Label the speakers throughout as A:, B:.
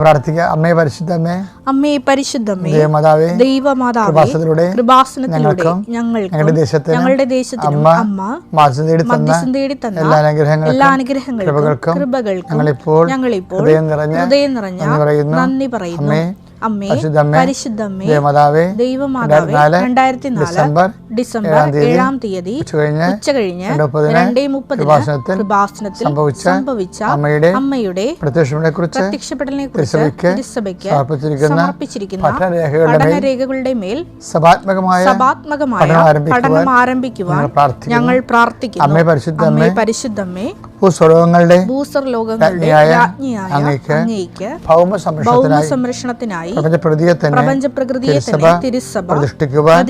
A: പ്രാർത്ഥിക്കുക അമ്മേ പരിശുദ്ധമ്മേ
B: അമ്മേ പരിശുദ്ധമ്മേ
A: ദേവമാതാവേ
B: ദൈവമാതാവേ
A: കൃപാസനത്തിലൂടെ
B: കൃപാസനത്തിലൂടെ
A: ഞങ്ങൾക്കും
B: ഞങ്ങൾക്ക്
A: ഞങ്ങളുടെ ദേശത്തിന്
B: ഞങ്ങളുടെ ദേശത്തിനും
A: അമ്മ
B: അമ്മ
A: മാസം തേടി തന്ന
B: തേടി തന്ന
A: എല്ലാ
B: എല്ലാ അനുഗ്രഹങ്ങൾക്കും
A: കൃപകൾക്കും
B: കൃപകൾക്കും
A: ഞങ്ങളിപ്പോൾ
B: ഞങ്ങളിപ്പോൾ
A: ഹൃദയം നിറഞ്ഞ
B: ഹൃദയം നിറഞ്ഞ
A: നന്ദി പറയുന്നു.
B: നന്ദി പറയുന്നു
A: അമ്മേ, പരിശുദ്ധമ്മേ,
B: പരിശുദ്ധമ്മേ
A: ദേവമാതാവേ
B: ദൈവമാതാവേ
A: രണ്ടായിരത്തി ഡിസംബർ
B: ഡിസംബർ
A: ഏഴാം തീയതി ഉച്ച കഴിഞ്ഞ് രണ്ടേ മുപ്പതിന് കൃപാസനത്തിൽ സംഭവിച്ച അമ്മയുടെ
B: അമ്മയുടെ
A: കുറിച്ച്
B: പ്രത്യക്ഷപ്പെടലിനെ കുറിച്ച്
A: തിരുസഭയ്ക്ക് സമർപ്പിച്ചിരിക്കുന്ന പഠനരേഖകളുടെ മേൽ സഭാത്മകമായ
B: സഭാത്മകമായ
A: പഠനം ആരംഭിക്കുവാൻ ഞങ്ങൾ പ്രാർത്ഥിക്കുന്നു. അമ്മേ പരിശുദ്ധ
B: അമ്മേ
A: അമ്മേ
B: പരിശുദ്ധമ്മേ
A: ഭൂസ്വലോകങ്ങളുടെ
B: ഭൂസർ ലോകങ്ങളുടെ
A: രാജ്ഞിയായ
B: രാജ്ഞിയായ
A: അങ്ങേക്ക്
B: അങ്ങേക്ക്
A: ഭൗമ
B: ഭൗമ
A: സംരക്ഷണത്തിനായി
B: സംരക്ഷണത്തിനായി
A: പ്രപഞ്ച പ്രതിയെ തന്നെ
B: പ്രപഞ്ച പ്രകൃതിയെ തന്നെ തിരുസഭ
A: പ്രതിഷ്ഠിക്കുവാൻ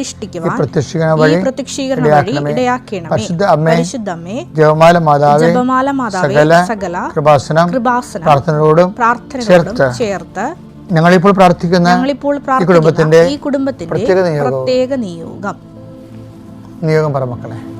A: പ്രത്യക്ഷീകരണ വഴി
B: പ്രത്യക്ഷീകരണ വഴി
A: ഇടയാക്കണമേ.
B: ഇടയാക്കണമേ.
A: പരിശുദ്ധ അമ്മേ
B: പരിശുദ്ധമ്മേ
A: ജപമാല മാതാവേ
B: ജപമാല മാതാവേ
A: സകല കൃപാസനം പ്രാർത്ഥനകളോടും ചേർത്ത്
B: ചേർത്ത്
A: ഞങ്ങളിപ്പോൾ പ്രാർത്ഥിക്കുന്ന
B: ഞങ്ങളിപ്പോൾ
A: കുടുംബത്തിന്റെ
B: ഈ കുടുംബത്തിന്റെ
A: പ്രത്യേക
B: നിയോഗം.
A: നിയോഗം പറമക്കളെ അമ്മയുടെ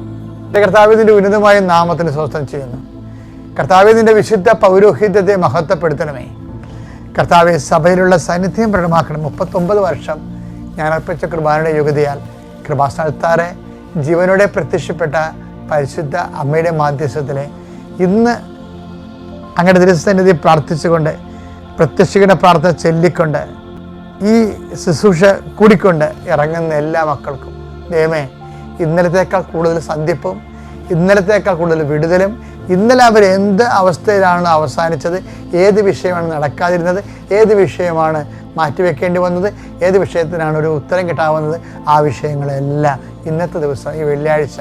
A: എന്റെ കർത്താവിന്റെ ഉന്നതമായ നാമത്തിന് സ്വസ്ഥം ചെയ്യുന്നു. കർത്താവിന്റെ വിശുദ്ധ പൗരോഹിത്യത്തെ മഹത്വപ്പെടുത്തണമേ. കർത്താവെ സഭയിലുള്ള സാന്നിധ്യം പ്രകടമാക്കണം. മുപ്പത്തൊമ്പത് വർഷം ഞാൻ അർപ്പിച്ച കുർബാനയുടെ യോഗ്യതയാൽ കൃപാസ്ഥാനത്താറെ ജീവനോടെ പ്രത്യക്ഷപ്പെട്ട പരിശുദ്ധ അമ്മയുടെ മാധ്യസ്ഥത്തിലെ ഇന്ന് അങ്ങയുടെ ദിവസത്തിനെതിരെ പ്രാർത്ഥിച്ചുകൊണ്ട് പ്രത്യക്ഷിക്കുന്ന പ്രാർത്ഥന ചൊല്ലിക്കൊണ്ട് ഈ ശുശ്രൂഷ കൂടിക്കൊണ്ട് ഇറങ്ങുന്ന എല്ലാ മക്കൾക്കും. ദൈവമേ ഇന്നലത്തേക്കാൾ കൂടുതൽ സന്ധിപ്പും ഇന്നലത്തേക്കാൾ കൂടുതൽ വിടുതലും ഇന്നലെ അവർ എന്ത് അവസ്ഥയിലാണ് അവസാനിച്ചത് ഏത് വിഷയമാണ് നടക്കാതിരുന്നത് ഏത് വിഷയമാണ് മാറ്റിവെക്കേണ്ടി വന്നത് ഏത് വിഷയത്തിനാണ് ഒരു ഉത്തരം കിട്ടാവുന്നത് ആ വിഷയങ്ങളെല്ലാം ഇന്നത്തെ ദിവസം ഈ വെള്ളിയാഴ്ച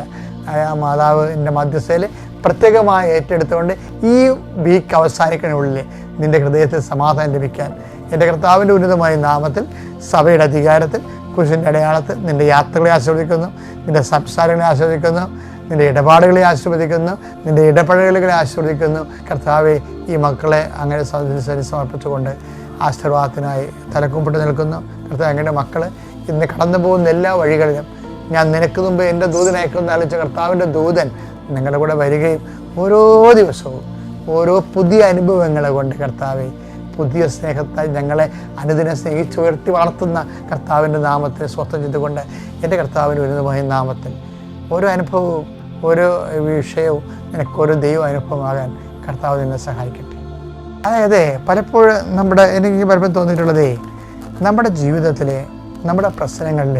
A: മാതാവിന്റെ മധ്യസ്ഥയിൽ പ്രത്യേകമായി ഏറ്റെടുത്തുകൊണ്ട് ഈ വീക്ക് അവസാനിക്കുന്നതിനുള്ളിൽ നിന്റെ ഹൃദയത്തിൽ സമാധാനം ലഭിക്കാൻ എന്റെ കർത്താവിന്റെ ഉന്നതമായ നാമത്തിൽ സഭയുടെ അധികാരത്തിൽ കുരിശിന്റെ അടയാളത്തിൽ നിന്റെ യാത്രകളെ ആസ്വദിക്കുന്നു നിന്റെ സംസാരങ്ങളെ ആസ്വദിക്കുന്നു നിന്റെ ഇടപാടുകളെ ആസ്വദിക്കുന്നു നിന്റെ ഇടപഴകലുകളെ ആസ്വദിക്കുന്നു കർത്താവെ ഈ മക്കളെ അങ്ങനെ സൗന്ദര്യ സമർപ്പിച്ചുകൊണ്ട് ആശീർവാദത്തിനായി തലക്കുമ്പിട്ട് നിൽക്കുന്നു. കർത്താവ് അങ്ങയുടെ മക്കൾ ഇന്ന് കടന്നു പോകുന്ന എല്ലാ വഴികളിലും ഞാൻ നിനക്ക് മുമ്പ് എന്റെ ദൂതൻ അയക്കുന്ന ആലോചിച്ച കർത്താവിന്റെ ദൂതൻ നിങ്ങളുടെ കൂടെ വരികയും ഓരോ ദിവസവും ഓരോ പുതിയ അനുഭവങ്ങളെ കൊണ്ട് കർത്താവെ പുതിയ സ്നേഹത്താൽ ഞങ്ങളെ അനുദിനം സ്നേഹിച്ചുയർത്തി വളർത്തുന്ന കർത്താവിന്റെ നാമത്തെ സ്വസ്ഥം ചെയ്തുകൊണ്ട് എന്റെ കർത്താവിന്റെ ഉന്നതമായ നാമത്തിൽ ഓരോ അനുഭവവും ഓരോ വിഷയവും നിനക്ക് ഓരോ ദൈവ അനുഭവമാകാൻ കർത്താവ് നിന്നെ സഹായിക്കട്ടെ. അതായത് പലപ്പോഴും നമ്മുടെ എനിക്ക് പലപ്പോഴും തോന്നിയിട്ടുള്ളതേ നമ്മുടെ ജീവിതത്തിലെ നമ്മുടെ പ്രശ്നങ്ങളിൽ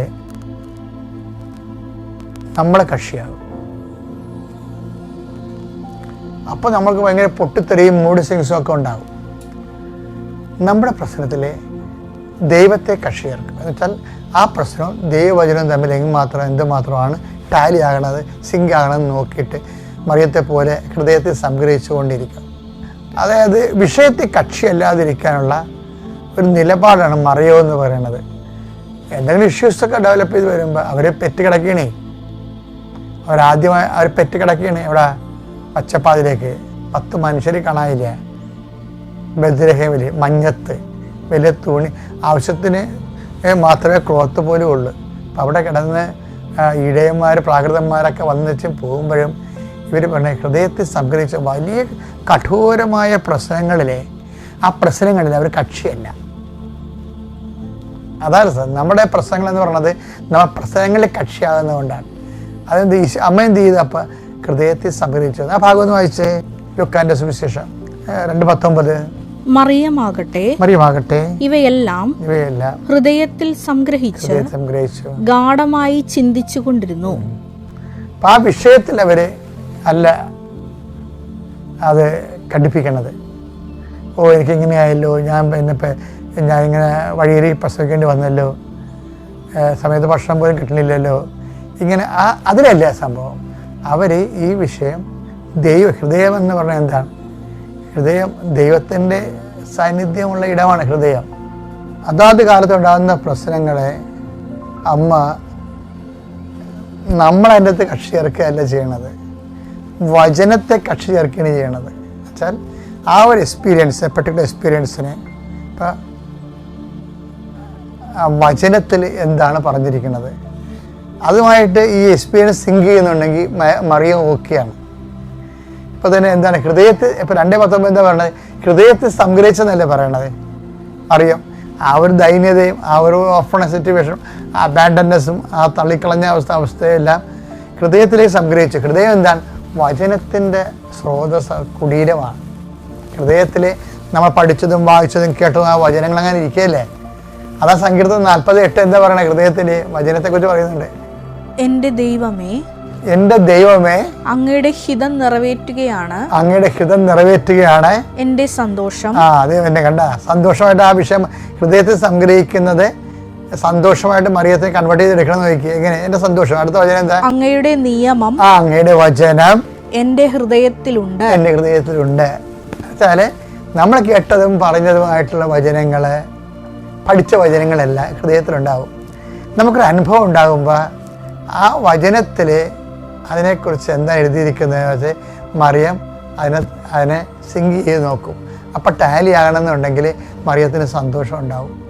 A: നമ്മളെ കക്ഷിയാകും. അപ്പോൾ നമ്മൾക്ക് ഭയങ്കര പൊട്ടിത്തെറിയും മൂഡ് സ്വിങ്സും ഒക്കെ ഉണ്ടാകും. നമ്മുടെ പ്രശ്നത്തിലെ ദൈവത്തെ കക്ഷി ചേർക്കും എന്ന് വെച്ചാൽ ആ പ്രശ്നവും ദൈവവചനവും തമ്മിൽ എങ്ങുമാത്രം എന്തുമാത്രമാണ് ടാലി ആകണത് സിങ്ക് ആകണമെന്ന് നോക്കിയിട്ട് മറിയത്തെ പോലെ ഹൃദയത്തെ സംഗ്രഹിച്ചു കൊണ്ടിരിക്കും അതായത് വിഷയത്തെ കക്ഷിയല്ലാതിരിക്കാനുള്ള ഒരു നിലപാടാണ് മറിയോ എന്ന് പറയുന്നത്. എന്തെങ്കിലും ഇഷ്യൂസൊക്കെ ഡെവലപ്പ് ചെയ്ത് വരുമ്പോൾ അവരെ പെറ്റ് കിടക്കണേ. അവരാദ്യമായി അവർ പെറ്റ് കിടക്കണേ ഇവിടെ പച്ചപ്പാതിലേക്ക്. പത്ത് മനുഷ്യർ കാണാനില്ല? ബദ്രഹേമിൽ മഞ്ഞത്ത്. വലിയ തുണി. ആവശ്യത്തിന് മാത്രമേ ക്ലോത്ത് പോലും ഉള്ളൂ. അപ്പം അവിടെ കിടന്ന് ഇടയന്മാർ പ്രാകൃതന്മാരൊക്കെ വന്നിച്ച് പോകുമ്പോഴും ഇവർ പറഞ്ഞ ഹൃദയത്തിൽ സംഗ്രഹിച്ച വലിയ കഠോരമായ പ്രശ്നങ്ങളിലെ ആ പ്രശ്നങ്ങളിൽ അവർ കക്ഷിയല്ല. അതാണ് സാർ നമ്മുടെ പ്രശ്നങ്ങൾ എന്ന് പറയുന്നത് നമ്മൾ പ്രശ്നങ്ങളിൽ കക്ഷിയാകുന്നതുകൊണ്ടാണ് അതെന്ത് അമ്മ എന്ത് ചെയ്തു? അപ്പം ഹൃദയത്തിൽ സംഗ്രഹിച്ചത്. ആ ഭാഗം ഒന്ന് വായിച്ചേ. ലുക്കാന്റെ സുവിശേഷം രണ്ട് പത്തൊമ്പത്.
B: മറിയമാകട്ടെ.
A: മറിയമാകട്ടെ.
B: ഇവയെല്ലാം
A: ഇവയെല്ലാം
B: ഹൃദയത്തിൽ സംഗ്രഹിച്ച്
A: സംഗ്രഹിച്ചു
B: ഗാഠമായി ചിന്തിച്ചു കൊണ്ടിരുന്നു
A: ആ വിഷയത്തിൽ അവർ അല്ല അത് ഘടിപ്പിക്കണത്. ഓ എനിക്ക് ഇങ്ങനെയായല്ലോ ഞാൻ പിന്നെ ഞാൻ ഇങ്ങനെ വഴിയിൽ പ്രസവിക്കേണ്ടി വന്നല്ലോ സമയത്ത് ഭക്ഷണം പോലും കിട്ടണില്ലല്ലോ. ഇങ്ങനെ ആ അതിലല്ല സംഭവം. അവർ ഈ വിഷയം ദൈവ ഹൃദയം എന്ന് പറഞ്ഞാൽ എന്താണ്? ഹൃദയം ദൈവത്തിന്റെ സാന്നിധ്യമുള്ള ഇടമാണ് ഹൃദയം. അതാത് കാലത്തുണ്ടാകുന്ന പ്രശ്നങ്ങളെ അമ്മ നമ്മൾ അതിന്റെ അകത്ത് കക്ഷി ചേർക്കുകയല്ല ചെയ്യണത്. വചനത്തെ കക്ഷി ചേർക്കുകയാണ് ചെയ്യണത്. വെച്ചാൽ ആ ഒരു എക്സ്പീരിയൻസ് പെർട്ടിക്കുലർ എക്സ്പീരിയൻസിനെ ഇപ്പം വചനത്തിൽ എന്താണ് പറഞ്ഞിരിക്കുന്നത്? അതുമായിട്ട് ഈ എക്സ്പീരിയൻസ് സിങ്ക് ചെയ്യുന്നുണ്ടെങ്കിൽ മറിയം ഓക്കെയാണ് ഇപ്പോൾ തന്നെ എന്താണ് ഹൃദയത്തിൽ ഇപ്പോൾ രണ്ടേ പത്തൊമ്പത് എന്താ പറയണത്? ഹൃദയത്തിൽ സംഗ്രഹിച്ചെന്നല്ലേ പറയണത്? അറിയാം. ആ ഒരു ദൈന്യതയും ആ ഒരു ഓഫണ സിറ്റുവേഷനും ആ ബാഡനെസ്സും ആ തള്ളിക്കളഞ്ഞ അവസ്ഥ അവസ്ഥയെല്ലാം ഹൃദയത്തിലേക്ക് സംഗ്രഹിച്ചു. ഹൃദയം എന്താണ്? വചനത്തിന്റെ സ്രോതസ് കുടീരമാണ്. ഹൃദയത്തിൽ നമ്മൾ പഠിച്ചതും വായിച്ചതും കേട്ടതും ആ വചനങ്ങൾ അങ്ങനെ ഇരിക്കുകയല്ലേ? അതാ സങ്കീർത്തം നാൽപ്പത് എട്ട് എന്താ പറയണത് ഹൃദയത്തിൽ വചനത്തെക്കുറിച്ച് പറയുന്നുണ്ട്.
B: എന്റെ ദൈവമേ
A: എന്റെ ദൈവമേ
B: അങ്ങയുടെ ഹിതം നിറവേറ്റുകയാണ്.
A: അങ്ങയുടെ ഹിതം നിറവേറ്റുകയാണ്.
B: എന്റെ സന്തോഷം.
A: ആ അത് എന്നെ കണ്ട. സന്തോഷമായിട്ട് ആ വിഷയം ഹൃദയത്തിൽ സംഗ്രഹിക്കുന്നത് സന്തോഷമായിട്ട് മറിയത്തെ കൺവേർട്ട് ചെയ്തെടുക്കണം നോക്കി എങ്ങനെ? എന്റെ സന്തോഷം. അടുത്ത വചനം എന്താ?
B: അങ്ങയുടെ നിയമം
A: ആ അങ്ങയുടെ വചനം
B: എന്റെ ഹൃദയത്തിലുണ്ട്.
A: എന്റെ ഹൃദയത്തിലുണ്ട്. വെച്ചാൽ നമ്മൾ കേട്ടതും പറഞ്ഞതുമായിട്ടുള്ള വചനങ്ങൾ പഠിച്ച വചനങ്ങളെല്ലാം ഹൃദയത്തിലുണ്ടാവും. നമുക്കൊരു അനുഭവം ഉണ്ടാകുമ്പോൾ ആ വചനത്തിൽ അതിനെക്കുറിച്ച് എന്താ എഴുതിയിരിക്കുന്നത് വെച്ചാൽ മറിയം അതിനെ അതിനെ സിങ്ക് ചെയ്ത് നോക്കും. അപ്പോൾ ടാലി ആകണമെന്നുണ്ടെങ്കിൽ മറിയത്തിന് സന്തോഷം ഉണ്ടാവും.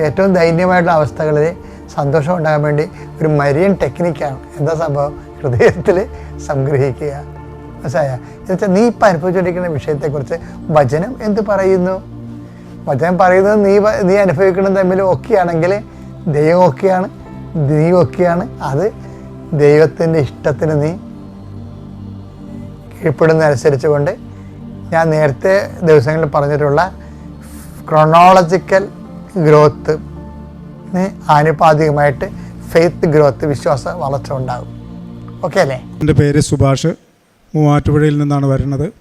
A: ഏറ്റവും ദൈന്യമായിട്ടുള്ള അവസ്ഥകളിൽ സന്തോഷം ഉണ്ടാകാൻ വേണ്ടി ഒരു മരിയൻ ടെക്നിക്കാണ് എന്താ സംഭവം? ഹൃദയത്തിൽ സംഗ്രഹിക്കുക. മനസ്സിലായ? എന്നുവെച്ചാൽ നീ ഇപ്പം അനുഭവിച്ചുകൊണ്ടിരിക്കുന്ന വിഷയത്തെക്കുറിച്ച് വചനം എന്ത് പറയുന്നു? വചനം പറയുന്നത് നീ നീ അനുഭവിക്കുന്നത് തമ്മിൽ ഒക്കെയാണെങ്കിൽ ദൈവം ഒക്കെയാണ് നീ ഒക്കെയാണ് അത് ദൈവത്തിന്റെ ഇഷ്ടത്തിന് നീ കീഴ്പ്പെടുന്നതനുസരിച്ച് കൊണ്ട് ഞാൻ നേരത്തെ ദിവസങ്ങളിൽ പറഞ്ഞിട്ടുള്ള ക്രോണോളജിക്കൽ ഗ്രോത്ത് ആനുപാതികമായിട്ട് ഫെയ്ത്ത് ഗ്രോത്ത് വിശ്വാസ വളർച്ച ഉണ്ടാകും. ഓക്കെ അല്ലേ?
C: എന്റെ പേര് സുഭാഷ്. മൂവാറ്റുപുഴയിൽ നിന്നാണ് വരുന്നത്.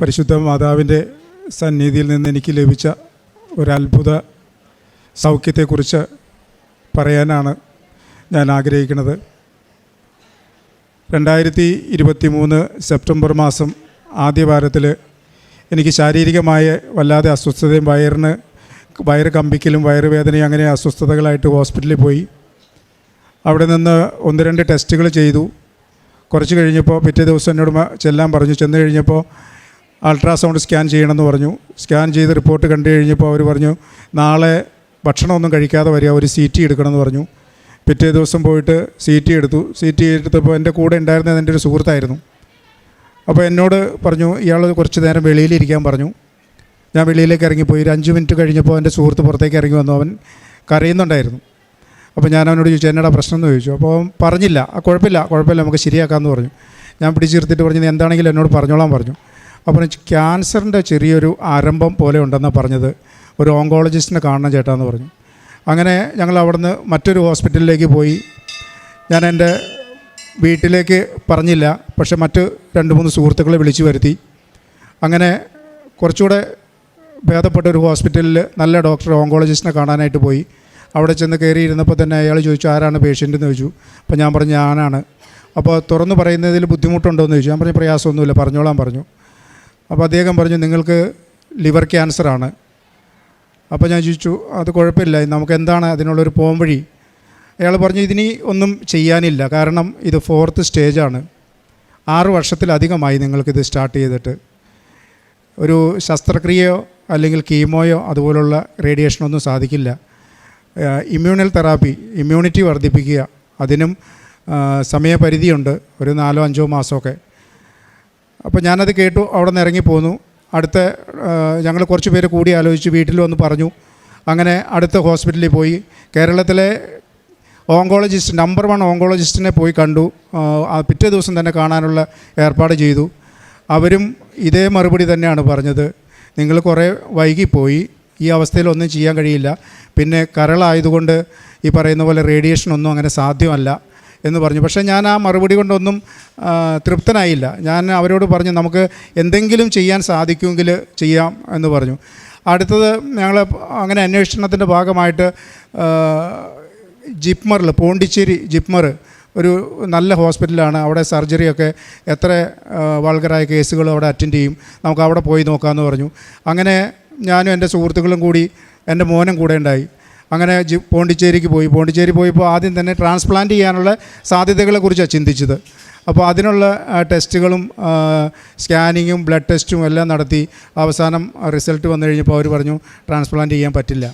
C: പരിശുദ്ധ മാതാവിന്റെ സന്നിധിയിൽ നിന്ന് എനിക്ക് ലഭിച്ച ഒരു ഒരത്ഭുത സൗഖ്യത്തെക്കുറിച്ച് പറയാനാണ് ഞാൻ ആഗ്രഹിക്കുന്നത്. രണ്ടായിരത്തി ഇരുപത്തി മൂന്ന് സെപ്റ്റംബർ മാസം ആദ്യ വാരത്തിൽ എനിക്ക് ശാരീരികമായ വല്ലാതെ അസ്വസ്ഥതയും വയറിന് വയറ് കമ്പിക്കലും വയറുവേദനയും അങ്ങനെ അസ്വസ്ഥതകളായിട്ട് ഹോസ്പിറ്റലിൽ പോയി. അവിടെ നിന്ന് ഒന്ന് രണ്ട് ടെസ്റ്റുകൾ ചെയ്തു. കുറച്ച് കഴിഞ്ഞപ്പോൾ പിറ്റേ ദിവസം എന്നോട് ചെല്ലാൻ പറഞ്ഞു. ചെന്ന് കഴിഞ്ഞപ്പോൾ അൾട്രാസൗണ്ട് സ്കാൻ ചെയ്യണമെന്ന് പറഞ്ഞു. സ്കാൻ ചെയ്ത് റിപ്പോർട്ട് കണ്ടു കഴിഞ്ഞപ്പോൾ അവർ പറഞ്ഞു നാളെ ഭക്ഷണമൊന്നും കഴിക്കാതെ വരിക ഒരു സി ടി എടുക്കണമെന്ന് പറഞ്ഞു. പിറ്റേ ദിവസം പോയിട്ട് സി ടി എടുത്തു. സി ടി എടുത്തപ്പോൾ എന്റെ കൂടെ ഉണ്ടായിരുന്നത് എന്റെ ഒരു സുഹൃത്തായിരുന്നു. അപ്പോൾ എന്നോട് പറഞ്ഞു ഇയാൾ കുറച്ച് നേരം വെളിയിലിരിക്കാൻ പറഞ്ഞു. ഞാൻ വെളിയിലേക്ക് ഇറങ്ങിപ്പോയി. ഒരു അഞ്ച് മിനിറ്റ് കഴിഞ്ഞപ്പോൾ എന്റെ സുഹൃത്ത് പുറത്തേക്ക് ഇറങ്ങി വന്നു. അവൻ കരയുന്നുണ്ടായിരുന്നു. അപ്പോൾ ഞാൻ അവനോട് ചോദിച്ചു എന്നടാ പ്രശ്നം? എന്ന് ചോദിച്ചു. അപ്പോൾ അവൻ പറഞ്ഞില്ല. ആ കുഴപ്പമില്ല കുഴപ്പമില്ല നമുക്ക് ശരിയാക്കാമെന്ന് പറഞ്ഞു. ഞാൻ പിടിച്ചിരുത്തിട്ട് പറഞ്ഞു "നീ എന്താണെങ്കിലും എന്നോട് പറഞ്ഞോളാൻ പറഞ്ഞു. അപ്പോൾ ക്യാൻസറിന്റെ ചെറിയൊരു ആരംഭം പോലെ ഉണ്ടെന്നാണ് പറഞ്ഞത്. ഒരു ഓങ്കോളജിസ്റ്റിനെ കാണണം ചേട്ടാന്ന് പറഞ്ഞു. അങ്ങനെ ഞങ്ങൾ അവിടുന്ന് മറ്റൊരു ഹോസ്പിറ്റലിലേക്ക് പോയി. ഞാൻ എന്റെ വീട്ടിലേക്ക് പറഞ്ഞില്ല പക്ഷെ മറ്റ് രണ്ട് മൂന്ന് സുഹൃത്തുക്കളെ വിളിച്ചു വരുത്തി. അങ്ങനെ കുറച്ചുകൂടെ ഭേദപ്പെട്ട ഒരു ഹോസ്പിറ്റലിൽ നല്ല ഡോക്ടർ ഓങ്കോളജിസ്റ്റിനെ കാണാനായിട്ട് പോയി. അവിടെ ചെന്ന് കയറിയിരുന്നപ്പോൾ തന്നെ അയാൾ ചോദിച്ചു ആരാണ് പേഷ്യന്റ് എന്ന് ചോദിച്ചു. അപ്പോൾ ഞാൻ പറഞ്ഞു ഞാനാണ്. അപ്പോൾ തുറന്നു പറയുന്നതിൽ ബുദ്ധിമുട്ടുണ്ടോ എന്ന് ചോദിച്ചു. ഞാൻ പറഞ്ഞു പ്രയാസമൊന്നുമില്ല പറഞ്ഞോളാൻ പറഞ്ഞു. അപ്പോൾ അദ്ദേഹം പറഞ്ഞു നിങ്ങൾക്ക് ലിവർ ക്യാൻസറാണ്. അപ്പോൾ ഞാൻ ചോദിച്ചു അത് കുഴപ്പമില്ല. നമുക്ക് എന്താണ് അതിനുള്ളൊരു പോംവഴി അയാൾ പറഞ്ഞു ഇതിനി ഒന്നും ചെയ്യാനില്ല. കാരണം ഇത് ഫോർത്ത് സ്റ്റേജാണ്. ആറ് വർഷത്തിലധികമായി നിങ്ങൾക്കിത് സ്റ്റാർട്ട് ചെയ്തിട്ട്. ഒരു ശസ്ത്രക്രിയയോ അല്ലെങ്കിൽ കീമോയോ അതുപോലുള്ള റേഡിയേഷനൊന്നും സാധിക്കില്ല. ഇമ്മ്യൂണൽ തെറാപ്പി ഇമ്മ്യൂണിറ്റി വർദ്ധിപ്പിക്കുക. അതിനും സമയപരിധിയുണ്ട്. ഒരു നാലോ അഞ്ചോ മാസമൊക്കെ. അപ്പോൾ ഞാനത് കേട്ടു. അവിടെ നിന്ന് ഇറങ്ങി പോന്നു അടുത്ത ഞങ്ങൾ കുറച്ച് പേര് കൂടി ആലോചിച്ച് വീട്ടിൽ വന്ന് പറഞ്ഞു. അങ്ങനെ അടുത്ത ഹോസ്പിറ്റലിൽ പോയി. കേരളത്തിലെ ഓങ്കോളജിസ്റ്റ് നമ്പർ വൺ ഓങ്കോളജിസ്റ്റിനെ പോയി കണ്ടു. പിറ്റേ ദിവസം തന്നെ കാണാനുള്ള ഏർപ്പാട് ചെയ്തു. അവരും ഇതേ മറുപടി തന്നെയാണ് പറഞ്ഞത്. നിങ്ങൾ കുറേ വൈകിപ്പോയി. ഈ അവസ്ഥയിൽ ഒന്നും ചെയ്യാൻ കഴിയില്ല. പിന്നെ കരളായതുകൊണ്ട് ഈ പറയുന്ന പോലെ റേഡിയേഷൻ ഒന്നും അങ്ങനെ സാധ്യമല്ല. എന്ന് പറഞ്ഞു. പക്ഷേ ഞാൻ ആ മറുപടി കൊണ്ടൊന്നും തൃപ്തനായില്ല. ഞാൻ അവരോട് പറഞ്ഞു നമുക്ക് എന്തെങ്കിലും ചെയ്യാൻ സാധിക്കുമെങ്കിൽ ചെയ്യാം എന്ന് പറഞ്ഞു. അടുത്തത് ഞങ്ങൾ അങ്ങനെ അന്വേഷണത്തിന്റെ ഭാഗമായിട്ട് ജിപ്മറിൽ പോണ്ടിച്ചേരി ജിപ്മർ ഒരു നല്ല ഹോസ്പിറ്റലാണ്. അവിടെ സർജറിയൊക്കെ എത്ര വൾഗറായ കേസുകൾ അവിടെ അറ്റൻഡ് ചെയ്യും. നമുക്ക് അവിടെ പോയി നോക്കാമെന്ന് പറഞ്ഞു. അങ്ങനെ ഞാനും എന്റെ സുഹൃത്തുക്കളും കൂടി എന്റെ മോനും കൂടെ ഉണ്ടായി. അങ്ങനെ പോണ്ടിച്ചേരിക്ക് പോയി. പോണ്ടിച്ചേരി പോയപ്പോൾ ആദ്യം തന്നെ ട്രാൻസ്പ്ലാന്റ് ചെയ്യാനുള്ള സാധ്യതകളെക്കുറിച്ചാണ് ചിന്തിച്ചത്. അപ്പോൾ അതിനുള്ള ടെസ്റ്റുകളും സ്കാനിങ്ങും ബ്ലഡ് ടെസ്റ്റും എല്ലാം നടത്തി അവസാനം റിസൾട്ട് വന്നു കഴിഞ്ഞപ്പോൾ അവർ പറഞ്ഞു ട്രാൻസ്പ്ലാന്റ് ചെയ്യാൻ പറ്റില്ല.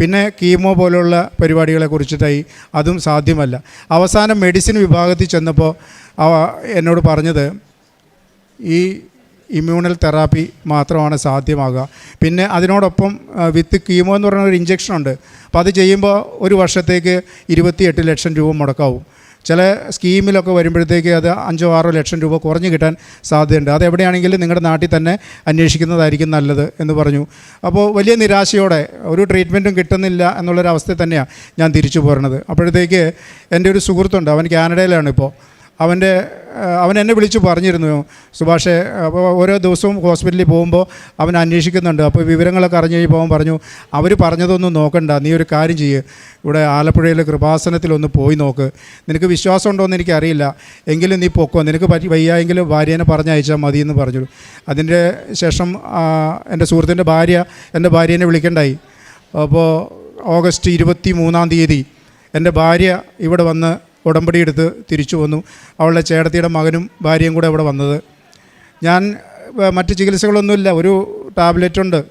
C: പിന്നെ കീമോ പോലുള്ള പരിപാടികളെ കുറിച്ചിട്ടായി അതും സാധ്യമല്ല. അവസാനം മെഡിസിൻ വിഭാഗത്തിൽ ചെന്നപ്പോൾ എന്നോട് പറഞ്ഞത് ഈ ഇമ്മ്യൂണൽ തെറാപ്പി മാത്രമാണ് സാധ്യമാകുക. പിന്നെ അതിനോടൊപ്പം വിത്ത് കീമോ എന്ന് പറയുന്ന ഒരു ഇഞ്ചക്ഷൻ ഉണ്ട്. അപ്പോൾ അത് ചെയ്യുമ്പോൾ ഒരു വർഷത്തേക്ക് ഇരുപത്തിയെട്ട് ലക്ഷം രൂപ മുടക്കാവും. ചില സ്കീമിലൊക്കെ വരുമ്പോഴത്തേക്ക് അത് അഞ്ചോ ആറോ ലക്ഷം രൂപ കുറഞ്ഞു കിട്ടാൻ സാധ്യതയുണ്ട്. അത് എവിടെയാണെങ്കിലും നിങ്ങളുടെ നാട്ടിൽ തന്നെ അന്വേഷിക്കുന്നതായിരിക്കും നല്ലത് എന്ന് പറഞ്ഞു. അപ്പോൾ വലിയ നിരാശയോടെ ഒരു ട്രീറ്റ്മെന്റും കിട്ടുന്നില്ല എന്നുള്ളൊരവസ്ഥയിൽ തന്നെയാണ് ഞാൻ തിരിച്ചു പോരണത് അപ്പോഴത്തേക്ക് എന്റെ ഒരു സുഹൃത്തുണ്ട്. അവൻ കാനഡയിലാണ് ഇപ്പോൾ. അവന്റെ അവൻ എന്നെ വിളിച്ച് പറഞ്ഞിരുന്നു. സുഭാഷേ അപ്പോൾ ഓരോ ദിവസവും ഹോസ്പിറ്റലിൽ പോകുമ്പോൾ അവൻ അന്വേഷിക്കുന്നുണ്ട്. അപ്പോൾ വിവരങ്ങളൊക്കെ അറിഞ്ഞ് കഴിഞ്ഞപ്പോൾ പറഞ്ഞു അവർ പറഞ്ഞതൊന്നും നോക്കണ്ട. നീ ഒരു കാര്യം ചെയ്യ്. ഇവിടെ ആലപ്പുഴയിലെ കൃപാസനത്തിലൊന്ന് പോയി നോക്ക്. നിനക്ക് വിശ്വാസം ഉണ്ടോ എന്ന് എനിക്കറിയില്ല. എങ്കിലും നീ പൊക്കോ. നിനക്ക് പറ്റി വയ്യായെങ്കിൽ ഭാര്യേനെ പറഞ്ഞയച്ചാൽ മതി എന്ന് പറഞ്ഞു. അതിന്റെ ശേഷം എന്റെ സുഹൃത്തിന്റെ ഭാര്യ എന്റെ ഭാര്യേനെ വിളിക്കണ്ടായി. അപ്പോൾ ഓഗസ്റ്റ് ഇരുപത്തി മൂന്നാം തീയതി എന്റെ ഭാര്യ ഇവിടെ വന്ന് ഉടമ്പടി എടുത്ത് തിരിച്ചു വന്നു. അവളുടെ ചേട്ടത്തിയുടെ മകനും ഭാര്യയും കൂടെ അവിടെ വന്നത്. ഞാൻ മറ്റ് ചികിത്സകളൊന്നുമില്ല. ഒരു ടാബ്ലറ്റ് ഉണ്ട്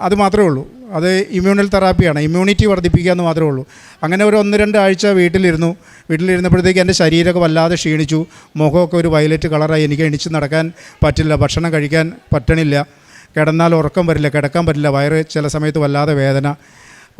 C: അത് മാത്രമേ ഉള്ളൂ. അത് ഇമ്മ്യൂണൽ തെറാപ്പിയാണ്. ഇമ്മ്യൂണിറ്റി വർദ്ധിപ്പിക്കുക എന്ന് മാത്രമേ ഉള്ളൂ. അങ്ങനെ ഒരു ഒന്ന് രണ്ട് ആഴ്ച വീട്ടിലിരുന്നു. വീട്ടിലിരുന്നപ്പോഴത്തേക്ക് എന്റെ ശരീരമൊക്കെ വല്ലാതെ ക്ഷീണിച്ചു. മുഖമൊക്കെ ഒരു വയലറ്റ് കളറായി. എനിക്ക് എണിച്ച് നടക്കാൻ പറ്റില്ല. ഭക്ഷണം കഴിക്കാൻ പറ്റണില്ല. കിടന്നാൽ ഉറക്കം വരില്ല. കിടക്കാൻ പറ്റില്ല. വയറ് ചില സമയത്ത് വല്ലാതെ വേദന.